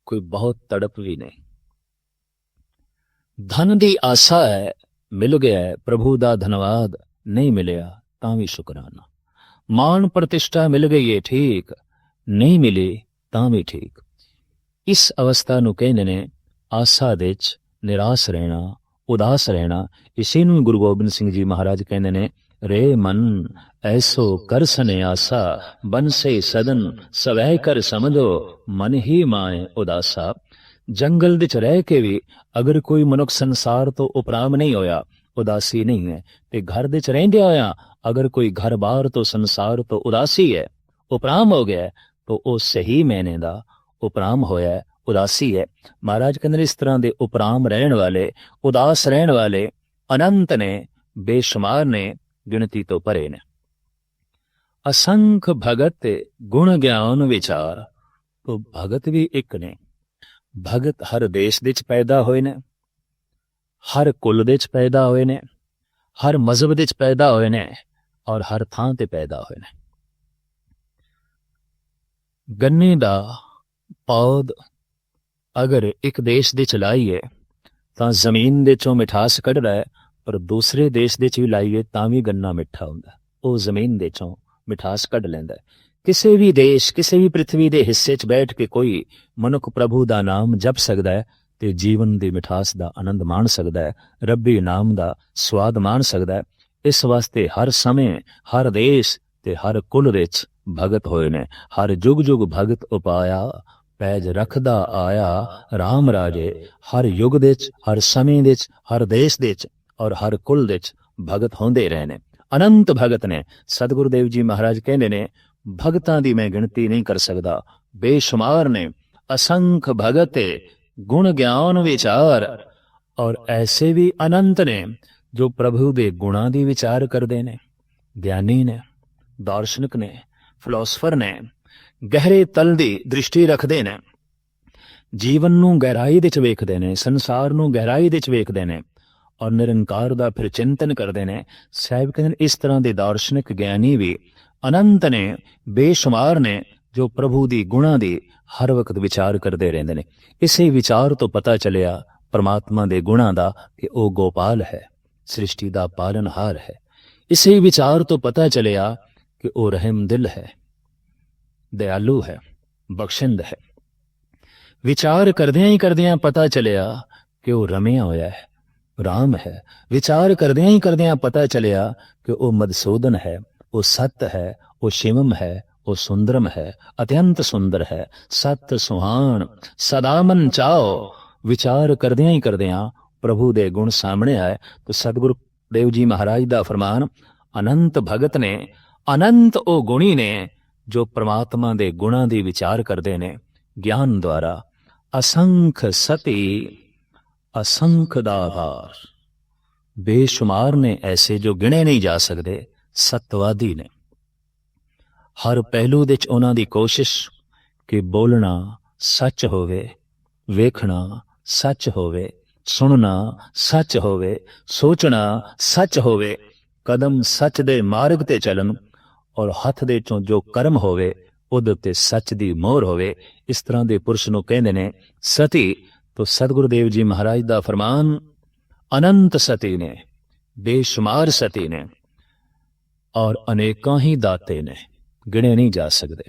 ਕੋਈ ਬਹੁਤ ਤੜਪ ਵੀ ਨਹੀਂ। ਧਨ ਦੀ ਆਸਾ ਹੈ, ਮਿਲ ਗਿਆ ਪ੍ਰਭੂ ਦਾ ਧੰਨਵਾਦ ਨਹੀਂ ਮਿਲਿਆ, ਤਾਂ ਵੀ ਸ਼ੁਕਰਾਨਾ। ਮਾਨ ਪ੍ਰਤਿਸ਼ਠਾ ਮਿਲ ਗਈ ਏ ਠੀਕ, ਨਹੀਂ ਮਿਲੀ, ਤਾਂ ਵੀ ਠੀਕ। ਇਸ ਅਵਸਥਾ ਨੂੰ ਕਹਿੰਦੇ ਨੇ, ਆਸਾ ਦੇ ਵਿੱਚ ਨਿਰਾਸ਼ ਰਹਿਣਾ, ਉਦਾਸ ਰਹਿਣਾ, ਇਸੇ ਨੂੰ ਗੁਰੂ ਗੋਬਿੰਦ ਸਿੰਘ ਜੀ ਮਹਾਰਾਜ ਕਹਿੰਦੇ ਨੇ, ਰੇ ਮਨ ਐਸੋ ਕਰ ਸੰਿਆਸਾ ਬਨਸੇ ਸਦਨ ਸਵੈ ਕਰ ਸਮਝੋ ਮਨ ਹੀ ਮਾਏ ਉਦਾਸਾ। ਜੰਗਲ ਵਿੱਚ ਰਹਿ ਕੇ ਵੀ ਅਗਰ ਕੋਈ ਮਨੁੱਖ ਸੰਸਾਰ ਤੋਂ ਉਪਰਾਮ ਨਹੀਂ ਹੋਇਆ, ਉਦਾਸੀ ਨਹੀਂ ਹੈ, ਤੇ ਘਰ ਵਿੱਚ ਰਹਿੰਦੇ ਹੋਇਆ ਅਗਰ ਕੋਈ ਘਰ ਬਾਹਰ ਤੋਂ ਸੰਸਾਰ ਤੋਂ ਉਦਾਸੀ ਹੈ, ਉਪਰਾਮ ਹੋ ਗਿਆ, ਤਾਂ ਉਹ ਸਹੀ ਮੈਨੇ ਦਾ ਉਪਰਾਮ ਹੋਇਆ ਉਦਾਸੀ ਹੈ। ਮਹਾਰਾਜ ਕਹਿੰਦੇ ਨੇ ਇਸ ਤਰ੍ਹਾਂ ਦੇ ਉਪਰਾਮ ਰਹਿਣ ਵਾਲੇ, ਉਦਾਸ ਰਹਿਣ ਵਾਲੇ ਅਨੰਤ ਨੇ, ਬੇਸ਼ੁਮਾਰ ਨੇ, ਗਿਣਤੀ ਤੋਂ ਪਰੇ ਨੇ। ਅਸੰਖ ਭਗਤ ਗੁਣ ਗਿਆਨ ਵਿਚਾਰ ਤੋ ਭਗਤ ਵੀ ਇੱਕ ਨੇ। ਭਗਤ ਹਰ ਦੇਸ਼ ਦੇ ਵਿੱਚ ਪੈਦਾ ਹੋਏ ਨੇ, ਹਰ ਕੁਲ ਦੇ ਵਿੱਚ ਪੈਦਾ ਹੋਏ ਨੇ, ਹਰ ਮਜ਼ਹਬ ਦੇ ਵਿੱਚ ਪੈਦਾ ਹੋਏ ਨੇ ਔਰ ਹਰ ਥਾਂ ਤੇ ਪੈਦਾ ਹੋਏ ਨੇ। ਗੰਨੇ ਦਾ ਪੌਦ ਅਗਰ ਇੱਕ ਦੇਸ਼ ਦੇ ਚ ਲਾਈਏ, ਤਾਂ ਜ਼ਮੀਨ ਦੇ ਚੋਂ ਮਿਠਾਸ ਕੱਢਦਾ ਹੈ, ਪਰ ਦੂਸਰੇ ਦੇਸ਼ ਦੇ ਚ ਵੀ ਲਾਈਏ, ਤਾਂ ਵੀ ਗੰਨਾ ਮਿੱਠਾ ਹੁੰਦਾ ਉਹ ਜ਼ਮੀਨ ਦੇ ਚੋਂ ਮਿਠਾਸ ਕੱਢ ਲੈਂਦਾ ਕਿਸੇ ਵੀ ਦੇਸ਼, ਕਿਸੇ ਵੀ ਪ੍ਰithvi ਦੇ ਹਿੱਸੇ 'ਚ ਬੈਠ ਕੇ ਕੋਈ ਮਨੁੱਖ ਪ੍ਰਭੂ ਦਾ ਨਾਮ ਜਪ ਸਕਦਾ ਹੈ ਤੇ ਜੀਵਨ ਦੀ ਮਿਠਾਸ ਦਾ ਆਨੰਦ ਮਾਣ ਸਕਦਾ ਹੈ, ਰੱਬੀ ਨਾਮ ਦਾ ਸਵਾਦ ਮਾਣ ਸਕਦਾ ਹੈ, ਇਸ ਵਾਸਤੇ ਹਰ ਸਮੇਂ, ਹਰ ਦੇਸ਼ ਤੇ ਹਰ ਕੁਲ ਵਿੱਚ ਭਗਤ ਹੋਏ ਨੇ। ਹਰ ਜੁਗ ਜੁਗ ਭਗਤ ਉਪਾਇਆ ਪੈਜ ਰੱਖਦਾ ਆਇਆ RAM ਰਾਜੇ, ਹਰ ਯੁਗ ਦੇ ਵਿੱਚ, ਹਰ ਸਮੇਂ ਦੇ ਵਿੱਚ, ਹਰ ਦੇਸ਼ ਦੇ ਵਿੱਚ ਔਰ ਹਰ ਕੁਲ ਦੇ ਵਿੱਚ ਭਗਤ ਹੁੰਦੇ ਰਹੇ ਨੇ। ਅਨੰਤ ਭਗਤ ਨੇ। ਸਤਿਗੁਰੂ ਦੇਵ ਜੀ ਮਹਾਰਾਜ ਕਹਿੰਦੇ ਨੇ, ਭਗਤਾਂ ਦੀ ਮੈਂ ਗਿਣਤੀ ਨਹੀਂ ਕਰ ਸਕਦਾ। ਬੇਸ਼ੁਮਾਰ ਨੇ। ਅਸੰਖ ਭਗਤ, ਗੁਣ ਗਿਆਨ ਵਿਚਾਰ ਔਰ ਐਸੇ ਵੀ ਅਨੰਤ ਨੇ ਜੋ ਪ੍ਰਭੂ ਦੇ ਗੁਣਾਂ ਦੀ ਵਿਚਾਰ ਕਰਦੇ ਨੇ। ਗਿਆਨੀ ਨੇ, ਦਾਰਸ਼ਨਿਕ ਨੇ, ਫਿਲਾਸਫਰ ਨੇ ਗਹਿਰੇ ਤਲ ਦੀ ਦ੍ਰਿਸ਼ਟੀ ਰੱਖਦੇ ਨੇ। ਜੀਵਨ ਨੂੰ ਗਹਿਰਾਈ ਦੇ ਵਿੱਚ ਵੇਖਦੇ ਨੇ ਸੰਸਾਰ ਨੂੰ ਗਹਿਰਾਈ ਦੇ ਵਿੱਚ ਵੇਖਦੇ ਨੇ ਔਰ ਨਿਰੰਕਾਰ ਦਾ ਫਿਰ ਚਿੰਤਨ ਕਰਦੇ ਨੇ। ਸਾਹਿਬ ਕਹਿੰਦੇ ਨੇ, ਇਸ ਤਰ੍ਹਾਂ ਦੇ ਦਾਰਸ਼ਨਿਕ ਗਿਆਨੀ ਵੀ ਅਨੰਤ ਨੇ ਬੇਸ਼ੁਮਾਰ ਨੇ ਜੋ ਪ੍ਰਭੂ ਦੀ ਗੁਣਾਂ ਦੀ ਹਰ ਵਕਤ ਵਿਚਾਰ ਕਰਦੇ ਰਹਿੰਦੇ ਨੇ। ਇਸੇ ਵਿਚਾਰ ਤੋਂ ਪਤਾ ਚੱਲਿਆ ਪਰਮਾਤਮਾ ਦੇ ਗੁਣਾਂ ਦਾ ਕਿ ਉਹ ਗੋਪਾਲ ਹੈ ਸ੍ਰਿਸ਼ਟੀ ਦਾ ਪਾਲਨਹਾਰ ਹੈ। ਇਸੇ ਵਿਚਾਰ ਤੋਂ ਪਤਾ ਚੱਲਿਆ ਕਿ ਉਹ ਰਹਿਮ ਦਿਲ ਹੈ। ਦਇਆਲੂ ਹੈ, ਬਖਸ਼ਿੰਦ ਹੈ। ਵਿਚਾਰ ਕਰਦਿਆਂ ਹੀ ਕਰਦਿਆਂ ਪਤਾ ਚੱਲਿਆ ਕਿ ਉਹ ਰਮਿਆ ਹੋਇਆ ਹੈ, ਰਾਮ ਹੈ। ਵਿਚਾਰ ਕਰਦਿਆਂ ਹੀ ਕਰਦਿਆਂ ਪਤਾ ਚੱਲਿਆ ਕਿ ਉਹ ਮਦਸੂਦਨ ਹੈ, ਉਹ ਸਤ ਹੈ, ਉਹ ਸ਼ਿਵਮ ਹੈ, ਉਹ ਸੁੰਦਰਮ ਹੈ, ਅਤਿਅੰਤ ਸੁੰਦਰ ਹੈ, ਸਤ ਸੁਹਾਣ ਸਦਾ ਮਨ ਚਾਓ। ਵਿਚਾਰ ਕਰਦਿਆਂ ਹੀ ਕਰਦਿਆਂ ਪ੍ਰਭੂ ਦੇ ਗੁਣ ਸਾਹਮਣੇ ਆਏ ਤਾਂ ਸਤਿਗੁਰੂ ਦੇਵ ਜੀ ਮਹਾਰਾਜ ਦਾ ਫਰਮਾਨ, ਅਨੰਤ ਭਗਤ ਨੇ, ਅਨੰਤ ਉਹ ਗੁਣੀ ਨੇ ਜੋ ਪ੍ਰਮਾਤਮਾ ਦੇ ਗੁਣਾਂ ਦੀ ਵਿਚਾਰ ਕਰਦੇ ਨੇ, ਗਿਆਨ ਦੁਆਰਾ ਅਸੰਖ ਸਤੀ, ਅਸੰਖ ਦਾਤਾਰ ਬੇਸ਼ੁਮਾਰ ਨੇ ਐਸੇ ਜੋ ਗਿਣੇ ਨਹੀਂ ਜਾ ਸਕਦੇ, ਸਤਵਾਦੀ ਨੇ। ਹਰ ਪਹਿਲੂ ਵਿੱਚ ਉਹਨਾਂ ਦੀ ਕੋਸ਼ਿਸ਼ ਕਿ ਬੋਲਣਾ ਸੱਚ ਹੋਵੇ, ਵੇਖਣਾ ਸੱਚ ਹੋਵੇ, ਸੁਣਨਾ ਸੱਚ ਹੋਵੇ, ਸੋਚਣਾ ਸੱਚ ਹੋਵੇ, ਕਦਮ ਸੱਚ ਦੇ ਮਾਰਗ ਤੇ ਚੱਲਣ ਔਰ ਹੱਥ ਦੇ ਚੋਂ ਜੋ ਕਰਮ ਹੋਵੇ, ਉਹਦੇ ਉੱਤੇ ਸੱਚ ਦੀ ਮੋਹਰ ਹੋਵੇ, ਇਸ ਤਰ੍ਹਾਂ ਦੇ ਪੁਰਸ਼ ਨੂੰ ਕਹਿੰਦੇ ਨੇ, ਸਤੀ, ਤੋਂ ਸਤਿਗੁਰੂ ਦੇਵ ਜੀ ਮਹਾਰਾਜ ਦਾ ਫਰਮਾਨ, ਅਨੰਤ ਸਤੀ ਨੇ, ਬੇਸ਼ੁਮਾਰ ਸਤੀ ਨੇ, ਔਰ ਅਨੇਕਾਂ ਹੀ ਦਾਤੇ ਨੇ, ਗਿਣੇ ਨਹੀਂ ਜਾ ਸਕਦੇ।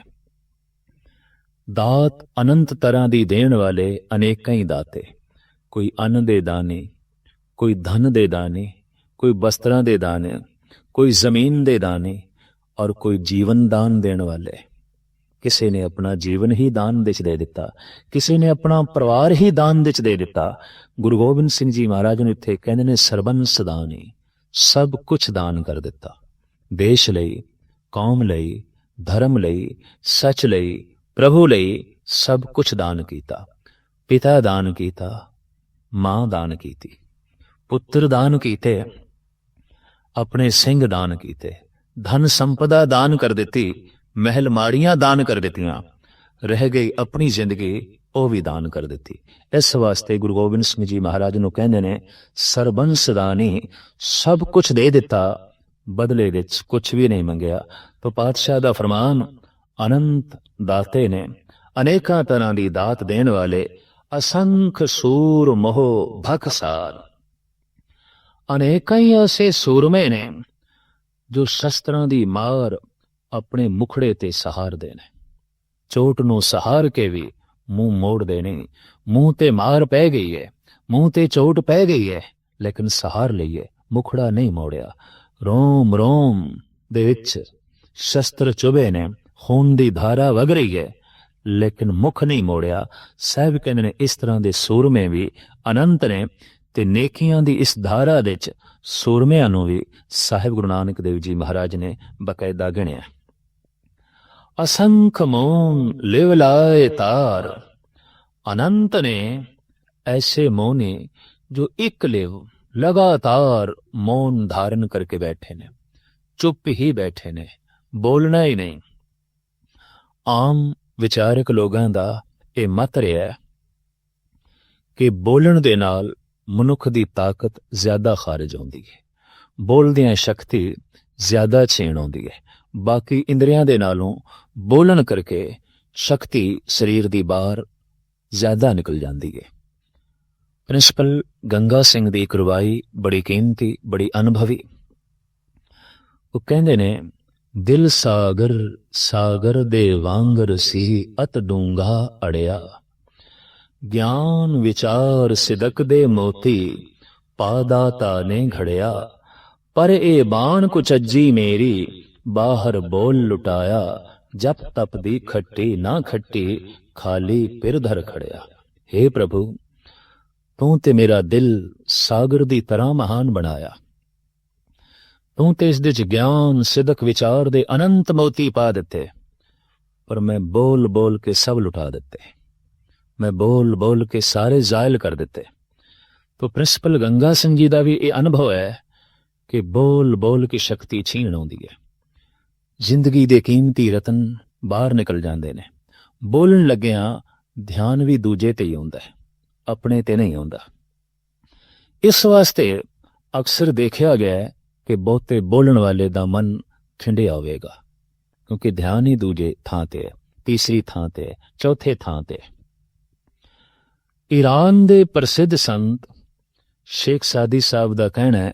ਦਾਤ ਅਨੰਤ ਤਰ੍ਹਾਂ ਦੀ ਦੇਣ ਵਾਲੇ ਅਨੇਕਾਂ ਹੀ ਦਾਤੇ, ਕੋਈ ਅੰਨ ਦੇ ਦਾਨੇ, ਕੋਈ ਧਨ ਦੇ ਦਾਨੇ, ਕੋਈ ਬਸਤਰਾਂ ਦੇ ਦਾਨੇ, ਕੋਈ ਜ਼ਮੀਨ ਦੇ ਦਾਨੇ ਔਰ ਕੋਈ ਜੀਵਨ ਦਾਨ ਦੇਣ ਵਾਲੇ। ਕਿਸੇ ਨੇ ਆਪਣਾ ਜੀਵਨ ਹੀ ਦਾਨ ਵਿੱਚ ਦੇ ਦਿੱਤਾ। ਕਿਸੇ ਨੇ ਆਪਣਾ ਪਰਿਵਾਰ ਹੀ ਦਾਨ ਵਿੱਚ ਦੇ ਦਿੱਤਾ। ਗੁਰੂ ਗੋਬਿੰਦ ਸਿੰਘ ਜੀ ਮਹਾਰਾਜ ਨੂੰ ਇੱਥੇ ਕਹਿੰਦੇ ਨੇ, ਸਰਬੰਸ ਦਾਨੀ, ਸਭ ਕੁਝ ਦਾਨ ਕਰ ਦਿੱਤਾ। ਦੇਸ਼ ਲਈ, ਕੌਮ ਲਈ, ਧਰਮ ਲਈ, ਸੱਚ ਲਈ, ਪ੍ਰਭੂ ਲਈ ਸਭ ਕੁਝ ਦਾਨ ਕੀਤਾ। ਪਿਤਾ ਦਾਨ ਕੀਤਾ, ਮਾਂ ਦਾਨ ਕੀਤੀ, ਪੁੱਤਰ ਦਾਨ ਕੀਤੇ, ਆਪਣੇ ਸਿੰਘ ਦਾਨ ਕੀਤੇ। ਧਨ ਸੰਪਦਾ ਦਾਨ ਕਰ ਦਿੱਤੀ, ਮਹਿਲ ਮਾੜੀਆਂ ਦਾਨ ਕਰ ਦਿੱਤੀਆਂ। ਰਹਿ ਗਈ ਆਪਣੀ ਜ਼ਿੰਦਗੀ, ਉਹ ਵੀ ਦਾਨ ਕਰ ਦਿੱਤੀ। ਇਸ ਵਾਸਤੇ ਗੁਰੂ ਗੋਬਿੰਦ ਸਿੰਘ ਜੀ ਮਹਾਰਾਜ ਨੂੰ ਕਹਿੰਦੇ ਨੇ, ਸਰਬੰਸ ਦਾਨੀ, ਸਭ ਕੁਝ ਦੇ ਦਿੱਤਾ, ਬਦਲੇ ਵਿੱਚ ਕੁਝ ਵੀ ਨਹੀਂ ਮੰਗਿਆ। ਤਾਂ ਪਾਤਸ਼ਾਹ ਦਾ ਫਰਮਾਨ, ਅਨੰਤ ਦਾਤੇ ਨੇ, ਅਨੇਕਾਂ ਤਰ੍ਹਾਂ ਦੀ ਦਾਤ ਦੇਣ ਵਾਲੇ ਅਸੰਖ ਸੂਰ ਮੋਹ ਭਖਸਾਰ ਅਨੇਕਾਂ ਹੀ ਐਸੇ ਸੂਰਮੇ ਨੇ ਜੋ ਸ਼ਸਤਰਾਂ ਦੀ ਮਾਰ ਆਪਣੇ ਮੁਖੜੇ ਤੇ ਸਹਾਰਦੇ ਨੇ ਚੋਟ ਨੂੰ ਸਹਾਰ ਕੇ ਵੀ ਮੂੰਹ ਮੋੜਦੇ ਨੇ ਮੂੰਹ ਤੇ ਮਾਰ ਪੈ ਗਈ ਹੈ ਮੂੰਹ ਤੇ ਚੋਟ ਪੈ ਗਈ ਹੈ ਲੇਕਿਨ ਸਹਾਰ ਲਈਏ ਮੁਖੜਾ ਨਹੀਂ ਮੋੜਿਆ। ਰੋਮ ਰੋਮ ਦੇ ਵਿੱਚ ਸ਼ਸਤਰ ਚੁਭੇ ਨੇ। ਖੂਨ ਦੀ ਧਾਰਾ ਵਗ ਰਹੀ ਹੈ ਲੇਕਿਨ ਮੁਖ ਨਹੀਂ ਮੋੜਿਆ। ਸਾਹਿਬ ਕਹਿੰਦੇ ਨੇ ਇਸ ਤਰ੍ਹਾਂ ਦੇ ਸੂਰਮੇ ਵੀ ਅਨੰਤ ਨੇ। ਤੇ ਨੇਕੀਆਂ ਦੀ ਇਸ ਧਾਰਾ ਦੇ ਵਿੱਚ ਸੂਰਮਿਆਂ ਨੂੰ ਵੀ ਸਾਹਿਬ ਗੁਰੂ ਨਾਨਕ ਦੇਵ ਜੀ ਮਹਾਰਾਜ ਨੇ ਬਕਾਇਦਾ ਗਿਣਿਆ। ਅਸੰਖ ਮੋਨ ਲਿਵ ਲਾਏ ਤਾਰ, ਅਨੰਤ ਨੇ ਐਸੇ ਮੋਹ ਜੋ ਇੱਕ ਲਿਵ ਲਗਾਤਾਰ ਮੌਨ ਧਾਰਨ ਕਰਕੇ ਬੈਠੇ ਨੇ, ਚੁੱਪ ਹੀ ਬੈਠੇ ਨੇ, ਬੋਲਣਾ ਹੀ ਨਹੀਂ। ਆਮ ਵਿਚਾਰਕ ਲੋਕਾਂ ਦਾ ਇਹ ਮਤ ਰਿਹਾ ਕਿ ਬੋਲਣ ਦੇ ਨਾਲ ਮਨੁੱਖ ਦੀ ਤਾਕਤ ਜ਼ਿਆਦਾ ਖਾਰਜ ਹੁੰਦੀ ਹੈ। ਬੋਲਦਿਆਂ ਸ਼ਕਤੀ ਜ਼ਿਆਦਾ ਛੇਣ ਆਉਂਦੀ ਹੈ। ਬਾਕੀ ਇੰਦਰੀਆਂ ਦੇ ਨਾਲੋਂ ਬੋਲਣ ਕਰਕੇ ਸ਼ਕਤੀ ਸਰੀਰ ਦੀ ਬਾਹਰ ਜ਼ਿਆਦਾ ਨਿਕਲ ਜਾਂਦੀ ਹੈ। ਪ੍ਰਿੰਸੀਪਲ ਗੰਗਾ ਸਿੰਘ ਦੀ ਕਰਵਾਈ ਬੜੀ ਕੀਮਤੀ, ਬੜੀ ਅਨੁਭਵੀ। ਉਹ ਕਹਿੰਦੇ ਨੇ, ਦਿਲ ਸਾਗਰ ਸਾਗਰ ਦੇ ਵਾਂਗਰ ਸੀ ਅਤ ਡੂੰਗਾ ਅੜਿਆ। ਗਿਆਨ ਵਿਚਾਰ ਸਿਦਕ ਦੇ ਮੋਤੀ, ਪਾਦਾਤਾ ਨੇ ਘੜਿਆ। ਪਰ ਇਹ ਬਾਣ ਕੁਚੱਜੀ ਮੇਰੀ, ਬਾਹਰ ਬੋਲ ਲੁਟਾਇਆ। ਜਪ ਤਪ ਦੀ ਖੱਟੀ ਨਾ ਖੱਟੀ, ਖਾਲੀ ਪਿਰ ਧਰ ਖੜਿਆ। हे ਪ੍ਰਭੂ, ਤੂੰ ਤੇ ਮੇਰਾ ਦਿਲ ਸਾਗਰ ਦੀ ਤਰ੍ਹਾਂ ਮਹਾਨ ਬਣਾਇਆ। ਤੂੰ ਤੇ ਇਸ ਦੇ ਚ ਗਿਆਨ, ਸਿਦਕ, ਵਿਚਾਰ ਦੇ ਅਨੰਤ ਮੋਤੀ ਪਾ ਦਿੱਤੇ। ਪਰ ਮੈਂ ਬੋਲ ਬੋਲ ਕੇ ਸਭ ਲੁਟਾ ਦਿੱਤੇ। ਮੈਂ ਬੋਲ ਬੋਲ ਕੇ ਸਾਰੇ ਜ਼ਾਇਲ ਕਰ ਦਿੱਤੇ। ਤੋ ਪ੍ਰਿੰਸੀਪਲ ਗੰਗਾ ਸਿੰਘ ਜੀ ਦਾ ਵੀ ਇਹ ਅਨੁਭਵ ਹੈ ਕਿ ਬੋਲ ਬੋਲ ਕੇ ਸ਼ਕਤੀ ਛੀਣ ਆਉਂਦੀ ਹੈ। ਜ਼ਿੰਦਗੀ ਦੇ ਕੀਮਤੀ ਰਤਨ ਬਾਹਰ ਨਿਕਲ ਜਾਂਦੇ ਨੇ। ਬੋਲਣ ਲੱਗਿਆਂ ਧਿਆਨ ਵੀ ਦੂਜੇ ਤੇ ਹੀ ਆਉਂਦਾ ਹੈ, ਆਪਣੇ ਤੇ ਨਹੀਂ ਆਉਂਦਾ। ਇਸ ਵਾਸਤੇ ਅਕਸਰ ਦੇਖਿਆ ਗਿਆ ਹੈ ਕਿ ਬਹੁਤੇ ਬੋਲਣ ਵਾਲੇ ਦਾ ਮਨ ਖਿੰਡਿਆ ਹੋਵੇਗਾ, ਕਿਉਂਕਿ ਧਿਆਨ ਹੀ ਦੂਜੇ ਥਾਂ ਤੇ ਹੈ, ਤੀਸਰੀ ਥਾਂ ਤੇ ਹੈ, ਚੌਥੇ ਥਾਂ ਤੇ ਹੈ। ਈਰਾਨ ਦੇ ਪ੍ਰਸਿੱਧ ਸੰਤ ਸ਼ੇਖ ਸਾਦੀ ਸਾਹਿਬ ਦਾ ਕਹਿਣਾ ਹੈ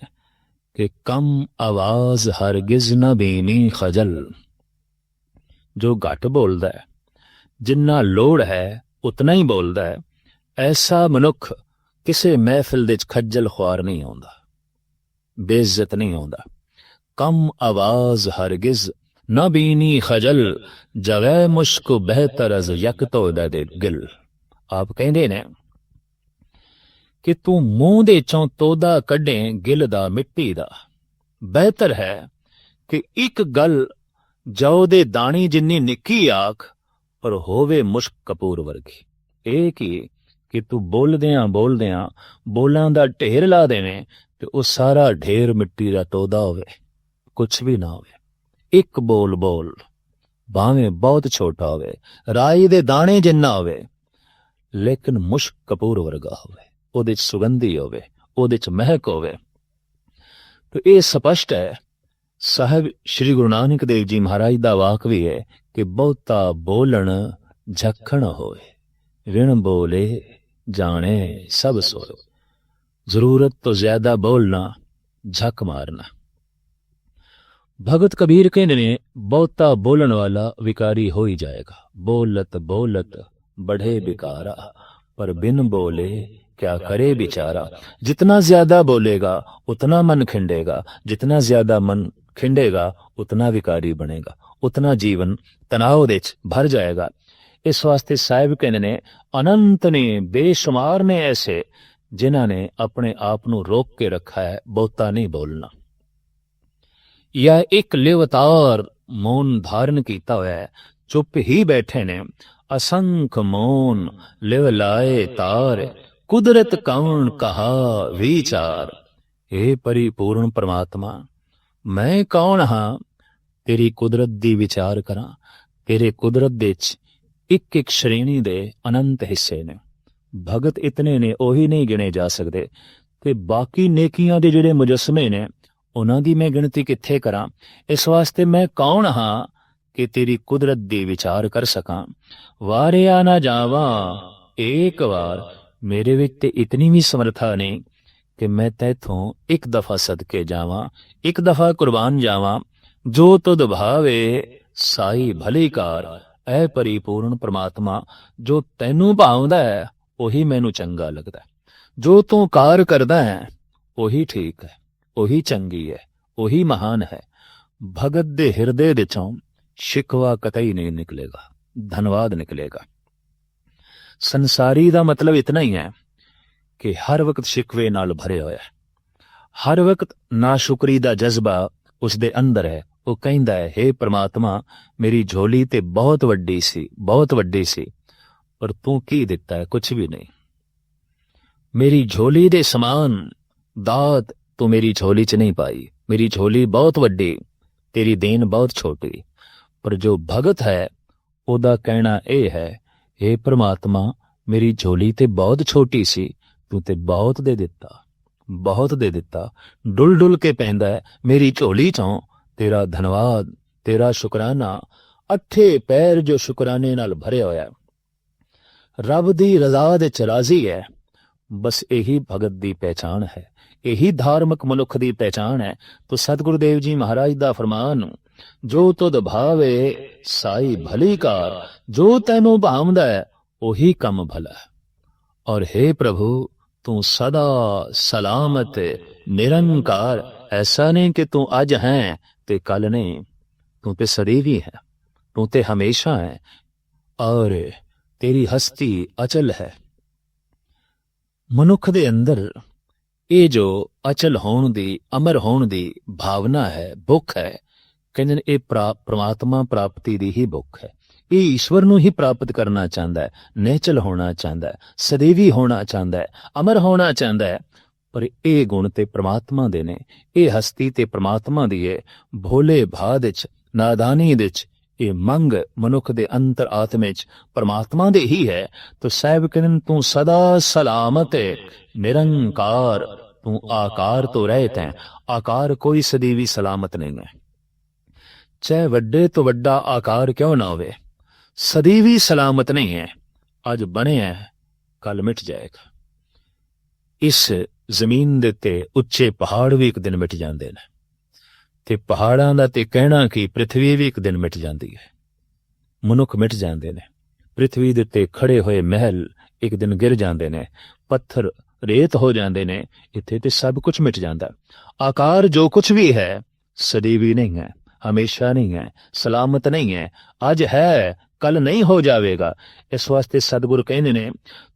ਕਿ ਕਮ ਆਵਾਜ਼ ਹਰਗਿਜ਼ ਨਾ ਬੀਨੀ ਖਜਲ। ਜੋ ਘੱਟ ਬੋਲਦਾ ਹੈ, ਜਿੰਨਾ ਲੋੜ ਹੈ, ਉਤਨਾ ਹੀ ਬੋਲਦਾ ਹੈ। ਐਸਾ ਮਨੁੱਖ ਕਿਸੇ ਮਹਿਫਿਲ ਦੇ ਵਿੱਚ ਖੱਜਲ ਖੁਆਰ ਨਹੀਂ ਆਉਂਦਾ, ਬੇਇੱਜ਼ਤ ਨਹੀਂ ਆਉਂਦਾ। ਕਮ ਆਵਾਜ਼ ਹਰਗਿਜ਼ ਨਾ ਬੀਨੀ ਖਜਲ, ਜਗੈ ਮੁਸ਼ਕ ਬਿਹਤਰ ਅਜ਼ ਯਕ ਤੋ ਦੇ ਗਿਲ। ਆਪ ਕਹਿੰਦੇ ਨੇ ਕਿ ਤੂੰ ਮੂੰਹ ਦੇ ਚੋਂ ਤੋਦਾ ਕੱਢੇ ਗਿਲ ਦਾ ਮਿੱਟੀ ਦਾ। ਬਿਹਤਰ ਹੈ ਕਿ ਇੱਕ ਗੱਲ ਜਉ ਦੇ ਦਾਣੀ ਜਿੰਨੀ ਨਿੱਕੀ ਆਖ, ਪਰ ਹੋਵੇ ਮੁਸ਼ਕ ਕਪੂਰ ਵਰਗੀ। ਇਹ ਕੀ ਕਿ ਤੂੰ ਬੋਲਦਿਆਂ ਬੋਲਦਿਆਂ ਬੋਲਾਂ ਦਾ ਢੇਰ ਲਾ ਦੇਵੇਂ ਤੇ ਉਹ ਸਾਰਾ ਢੇਰ ਮਿੱਟੀ ਦਾ ਤੋਦਾ ਹੋਵੇ ਕੁਝ ਵੀ ਨਾ ਹੋਵੇ। ਇੱਕ ਬੋਲ ਬੋਲ, ਭਾਵੇਂ ਬਹੁਤ ਛੋਟਾ ਹੋਵੇ, ਰਾਈ ਦੇ ਦਾਣੇ ਜਿੰਨਾ ਹੋਵੇ, ਲੇਕਿਨ ਮੁਸ਼ਕ ਕਪੂਰ ਵਰਗਾ ਹੋਵੇ। ਉਹਦੇ ਚ ਸੁਗੰਧੀ ਹੋਵੇ, ਉਹਦੇ ਚ ਮਹਿਕ ਹੋਵੇ। ਤੇ ਇਹ ਸਪਸ਼ਟ ਹੈ, ਸਾਹਿਬ ਸ੍ਰੀ ਗੁਰੂ ਨਾਨਕ ਦੇਵ ਜੀ ਮਹਾਰਾਜ ਦਾ ਵਾਕ ਵੀ ਹੈ ਕਿ ਬਹੁਤਾ ਬੋਲਣ ਝੱਖਣ ਹੋਏ ਵਿਣ ਬੋਲੇ ਜਾਣੇ ਸਭ ਸੋਏ। ਜ਼ਰੂਰਤ ਤੋਂ ਜ਼ਿਆਦਾ ਬੋਲਣਾ, ਝੱਕ ਮਾਰਨਾ। ਭਗਤ ਕਬੀਰ ਕਹਿੰਦੇ ਨੇ, ਬਹੁਤਾ ਬੋਲਣ ਵਾਲਾ ਵਿਕਾਰੀ ਹੋ ਹੀ ਜਾਏਗਾ। ਬੋਲਤ ਬੋਲਤ, ਬੜੇ ਵਿਕਾਰਾ, ਪਰ ਬਿਨ ਬੋਲੇ क्या करे बेचारा जितना ज्यादा बोलेगा उतना मन खिंडेगा जितना ज्यादा मन खिंडेगा उतना विकारी बनेगा उतना जीवन तनाव ਦੇ ਚ ਭਰ ਜਾਏਗਾ ਇਸ ਵਾਸਤੇ ਸਾਹਿਬ ਕਹਿੰਦੇ ਨੇ ਅਨੰਤ ਨੇ ਬੇਸ਼ੁਮਾਰ ਨੇ ਐਸੇ ਜਿਨ੍ਹਾਂ ਨੇ ਆਪਣੇ ਆਪ ਨੂੰ ਰੋਕ ਕੇ ਰੱਖਾ ਹੈ ਬਹੁਤਾ ਨਹੀਂ ਬੋਲਣਾ ਜਾਂ ਇੱਕ ਲਿਵਤਾਰ ਮੌਨ ਧਾਰਨ ਕੀਤਾ ਹੋਇਆ ਹੈ ਚੁੱਪ ਹੀ ਬੈਠੇ ਨੇ ਅਸੰਖ ਮੌਨ ਲਿਵ ਲਾਏ ਤਾਰ ਕੁਦਰਤ ਕੌਣ ਕਹਾ ਵਿਚਾਰ। ਏ ਪਰਿਪੂਰਨ ਪ੍ਰਮਾਤਮਾ, ਮੈਂ ਕੌਣ ਹਾਂ? ਤੇਰੀ ਕੁਦਰਤ ਦੀ ਵਿਚਾਰ ਕਰਾਂ। ਤੇਰੇ ਕੁਦਰਤ ਦੇ ਚ ਇੱਕ ਇੱਕ ਸ਼੍ਰੇਣੀ ਦੇ ਅਨੰਤ ਹਿੱਸੇ ਨੇ। ਭਗਤ ਇਤਨੇ ਨੇ, ਉਹੀ ਨਹੀਂ ਗਿਣੇ ਜਾ ਸਕਦੇ। ਤੇ ਬਾਕੀ ਨੇਕੀਆਂ ਦੇ ਜਿਹੜੇ ਮੁਜਸਮੇ ਨੇ, ਉਹਨਾਂ ਦੀ ਮੈਂ ਗਿਣਤੀ ਕਿੱਥੇ ਕਰਾਂ? ਇਸ ਵਾਸਤੇ ਮੈਂ ਕੌਣ ਹਾਂ ਕਿ ਤੇਰੀ ਕੁਦਰਤ ਦੀ ਵਿਚਾਰ ਕਰ ਸਕਾਂ? ਵਾਰਿਆ ਨਾ ਜਾਵਾਂ, ਏਕ ਵਾਰ ਮੇਰੇ ਵਿੱਚ ਤੇ ਇਤਨੀ ਵੀ ਸਮਰੱਥਾ ਨਹੀਂ ਕਿ ਮੈਂ ਤੈਥੋਂ ਇੱਕ ਦਫਾ ਸਦਕੇ ਜਾਵਾਂ, ਇੱਕ ਦਫਾ ਕੁਰਬਾਨ ਜਾਵਾਂ। ਜੋ ਤੁਧ ਭਾਵੇ, ਸਾਈ ਭਲੀ ਕਾਰ ਐ ਪਰਿਪੂਰਨ ਪ੍ਰਮਾਤਮਾ ਜੋ ਤੈਨੂੰ ਭਾਉਂਦਾ ਹੈ, ਉਹੀ ਮੈਨੂੰ ਚੰਗਾ ਲੱਗਦਾ ਜੋ ਤੂੰ ਕਾਰ ਕਰਦਾ ਹੈ, ਉਹੀ ਠੀਕ ਹੈ, ਉਹੀ ਚੰਗੀ ਹੈ, ਉਹੀ ਮਹਾਨ ਹੈ। ਭਗਤ ਦੇ ਹਿਰਦੇ ਵਿੱਚੋਂ ਸ਼ਿਕਵਾ ਕਤਈ ਨਹੀਂ ਨਿਕਲੇਗਾ, ਧੰਨਵਾਦ ਨਿਕਲੇਗਾ। ਸੰਸਾਰੀ ਦਾ ਮਤਲਬ ਇਤਨਾ ਹੀ ਹੈ ਕਿ ਹਰ ਵਕਤ ਸ਼ਿਕਵੇ ਨਾਲ ਭਰਿਆ ਹੋਇਆ ਹੈ। ਹਰ ਵਕਤ ਨਾਸ਼ੁਕਰੀ ਦਾ ਜਜ਼ਬਾ ਉਸ ਦੇ ਅੰਦਰ ਹੈ। ਉਹ ਕਹਿੰਦਾ ਹੈ हे ਪ੍ਰਮਾਤਮਾ, ਮੇਰੀ ਝੋਲੀ ਤੇ ਬਹੁਤ ਵੱਡੀ ਸੀ, ਬਹੁਤ ਵੱਡੀ ਸੀ, ਪਰ ਤੂੰ ਕੀ ਦਿੱਤਾ ਹੈ? ਕੁਝ ਵੀ ਨਹੀਂ। ਮੇਰੀ ਝੋਲੀ ਦੇ ਸਮਾਨ, ਦਾਤ ਤੂੰ ਮੇਰੀ ਝੋਲੀ 'ਚ ਨਹੀਂ ਪਾਈ। ਮੇਰੀ ਝੋਲੀ ਬਹੁਤ ਵੱਡੀ, ਤੇਰੀ ਦੇਣ ਬਹੁਤ ਛੋਟੀ, ਪਰ ਜੋ ਭਗਤ ਹੈ, ਉਹਦਾ ਕਹਿਣਾ ਇਹ ਹੈ हे ਪ੍ਰਮਾਤਮਾ, ਮੇਰੀ ਝੋਲੀ ਤੇ ਬਹੁਤ ਛੋਟੀ ਸੀ, ਤੂੰ ਤੇ ਬਹੁਤ ਦੇ ਦਿੱਤਾ, ਬਹੁਤ ਦੇ ਦਿੱਤਾ ਡੁੱਲ ਡੁੱਲ ਕੇ ਪੈਂਦਾ ਹੈ, ਮੇਰੀ ਝੋਲੀ ਚੋਂ, ਤੇਰਾ ਧੰਨਵਾਦ, ਤੇਰਾ ਸ਼ੁਕਰਾਨਾ, ਅੱਠੇ ਪੈਰ ਜੋ ਸ਼ੁਕਰਾਨੇ ਨਾਲ ਭਰਿਆ ਹੋਇਆ ਹੈ। ਰੱਬ ਦੀ ਰਜ਼ਾ ਦੇ ਚ ਰਾਜ਼ੀ ਹੈ, ਬਸ ਇਹੀ ਭਗਤ ਦੀ ਪਹਿਚਾਨ ਹੈ ਇਹੀ ਧਾਰਮਿਕ ਮਨੁੱਖ ਦੀ ਪਹਿਚਾਨ ਹੈ। ਤੋ ਸਤਿਗੁਰੂ ਦੇਵ ਜੀ ਮਹਾਰਾਜ ਦਾ ਫਰਮਾਨ, ਜੋ ਤੁਧ ਭਾਵੇ ਸਾਈ ਭਲੀ ਕਾਰ, ਜੋ ਤੈਨੂੰ ਭਾਵਦਾ ਹੈ, ਉਹੀ ਕੰਮ ਭਲਾ ਔਰ हे ਪ੍ਰਭੂ, ਤੂੰ ਸਦਾ ਸਲਾਮਤ, ਨਿਰੰਕਾਰ, ਐਸਾ ਨਹੀਂ ਕਿ ਤੂੰ ਅੱਜ ਹੈ ਤੇ ਕੱਲ ਨਹੀਂ। ਤੂੰ ਤੇ ਸਦੀਵੀ ਹੈ, ਤੂੰ ਤੇ ਹਮੇਸ਼ਾ ਹੈ, ਔਰ ਤੇਰੀ ਹਸਤੀ ਅਚਲ ਹੈ। ਮਨੁੱਖ ਦੇ ਅੰਦਰ ਇਹ ਜੋ ਅਚਲ ਹੋਣ ਦੀ, ਅਮਰ ਹੋਣ ਦੀ ਭਾਵਨਾ ਹੈ, ਭੁੱਖ ਹੈ, ਕਹਿੰਦੇ ਨੇ ਇਹ ਪ੍ਰਮਾਤਮਾ ਪ੍ਰਾਪਤੀ ਦੀ ਹੀ ਭੁੱਖ ਹੈ। ਇਹ ਈਸ਼ਵਰ ਨੂੰ ਹੀ ਪ੍ਰਾਪਤ ਕਰਨਾ ਚਾਹੁੰਦਾ ਹੈ ਨੇਚਲ ਹੋਣਾ ਚਾਹੁੰਦਾ ਹੈ, ਸਦੀਵੀ ਹੋਣਾ ਚਾਹੁੰਦਾ ਹੈ, ਅਮਰ ਹੋਣਾ ਚਾਹੁੰਦਾ ਹੈ। ਪਰ ਇਹ ਗੁਣ ਤੇ ਪ੍ਰਮਾਤਮਾ ਦੇ ਨੇ, ਇਹ ਹਸਤੀ ਤੇ ਪ੍ਰਮਾਤਮਾ ਦੀ ਹੈ ਭੋਲੇ ਭਾਦ ਵਿੱਚ ਨਾਦਾਨੀ ਵਿੱਚ ਇਹ ਮੰਗ ਮਨੁੱਖ ਦੇ ਅੰਤਰ ਆਤਮੇ ਚ ਪ੍ਰਮਾਤਮਾ ਦੇ ਹੀ ਹੈ, ਤੋ ਸਾਹਿਬ ਕਹਿੰਦੇ ਤੂੰ ਸਦਾ ਸਲਾਮਤ ਹੈ ਨਿਰੰਕਾਰ, ਤੂੰ ਆਕਾਰ ਤੋਂ ਰਹਿਤ ਹੈ, ਆਕਾਰ ਕੋਈ ਸਦੀਵੀ ਸਲਾਮਤ ਨਹੀਂ ਹੈ। ਚਾਹੇ ਵੱਡੇ ਤੋਂ ਵੱਡਾ ਆਕਾਰ ਕਿਉਂ ਨਾ ਹੋਵੇ ਸਦੀਵੀ ਸਲਾਮਤ ਨਹੀਂ ਹੈ, ਅੱਜ ਬਣਿਆ ਕੱਲ ਮਿਟ ਜਾਏਗਾ। ਇਸ ਜ਼ਮੀਨ ਦੇ ਉੱਤੇ ਉੱਚੇ ਪਹਾੜ ਵੀ ਇੱਕ ਦਿਨ ਮਿਟ ਜਾਂਦੇ ਨੇ। ਤੇ ਪਹਾੜਾਂ ਦਾ ਤੇ ਕਹਿਣਾ ਕਿ ਪ੍ਰithvi ਵੀ ਇੱਕ ਦਿਨ ਮਿਟ ਜਾਂਦੀ ਹੈ। ਮਨੁੱਖ ਮਿਟ ਜਾਂਦੇ ਨੇ। ਪ੍ਰithvi ਦੇ ਤੇ ਖੜੇ ਹੋਏ ਮਹਿਲ ਇੱਕ ਦਿਨ ਗਿਰ ਜਾਂਦੇ ਨੇ। ਪੱਥਰ ਰੇਤ ਹੋ ਜਾਂਦੇ ਨੇ। ਇੱਥੇ ਤੇ ਸਭ ਕੁਝ ਮਿਟ ਜਾਂਦਾ। ਆਕਾਰ ਜੋ ਕੁਝ ਵੀ ਹੈ, ਸਦੀ ਵੀ ਨਹੀਂ ਹੈ, ਹਮੇਸ਼ਾ ਨਹੀਂ ਹੈ, ਸਲਾਮਤ ਨਹੀਂ ਹੈ। ਅੱਜ ਹੈ ਕੱਲ ਨਹੀਂ ਹੋ ਜਾਵੇਗਾ। ਇਸ ਵਾਸਤੇ ਸਤਿਗੁਰ ਕਹਿੰਦੇ ਨੇ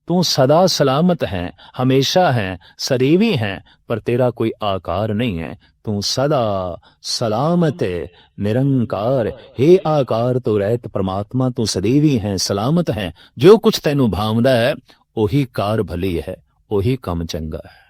ਤੂੰ ਸਦਾ ਸਲਾਮਤ ਹੈ, ਹਮੇਸ਼ਾ ਹੈ ਸਦੀਵੀ ਹੈ, ਪਰ ਤੇਰਾ ਕੋਈ ਆਕਾਰ ਨਹੀਂ ਹੈ। ਤੂੰ ਸਦਾ ਸਲਾਮਤ ਹੈ, ਨਿਰੰਕਾਰ ਹੈ। ਆਕਾਰ ਤੋਂ ਰਹਿਤ ਪ੍ਰਮਾਤਮਾ, ਤੂੰ ਸਦੀਵੀ ਹੈ, ਸਲਾਮਤ ਹੈ। ਜੋ ਕੁਝ ਤੈਨੂੰ ਭਾਵਦਾ ਹੈ, ਉਹੀ ਕਾਰ ਭਲੀ ਹੈ, ਉਹੀ ਕੰਮ ਚੰਗਾ ਹੈ।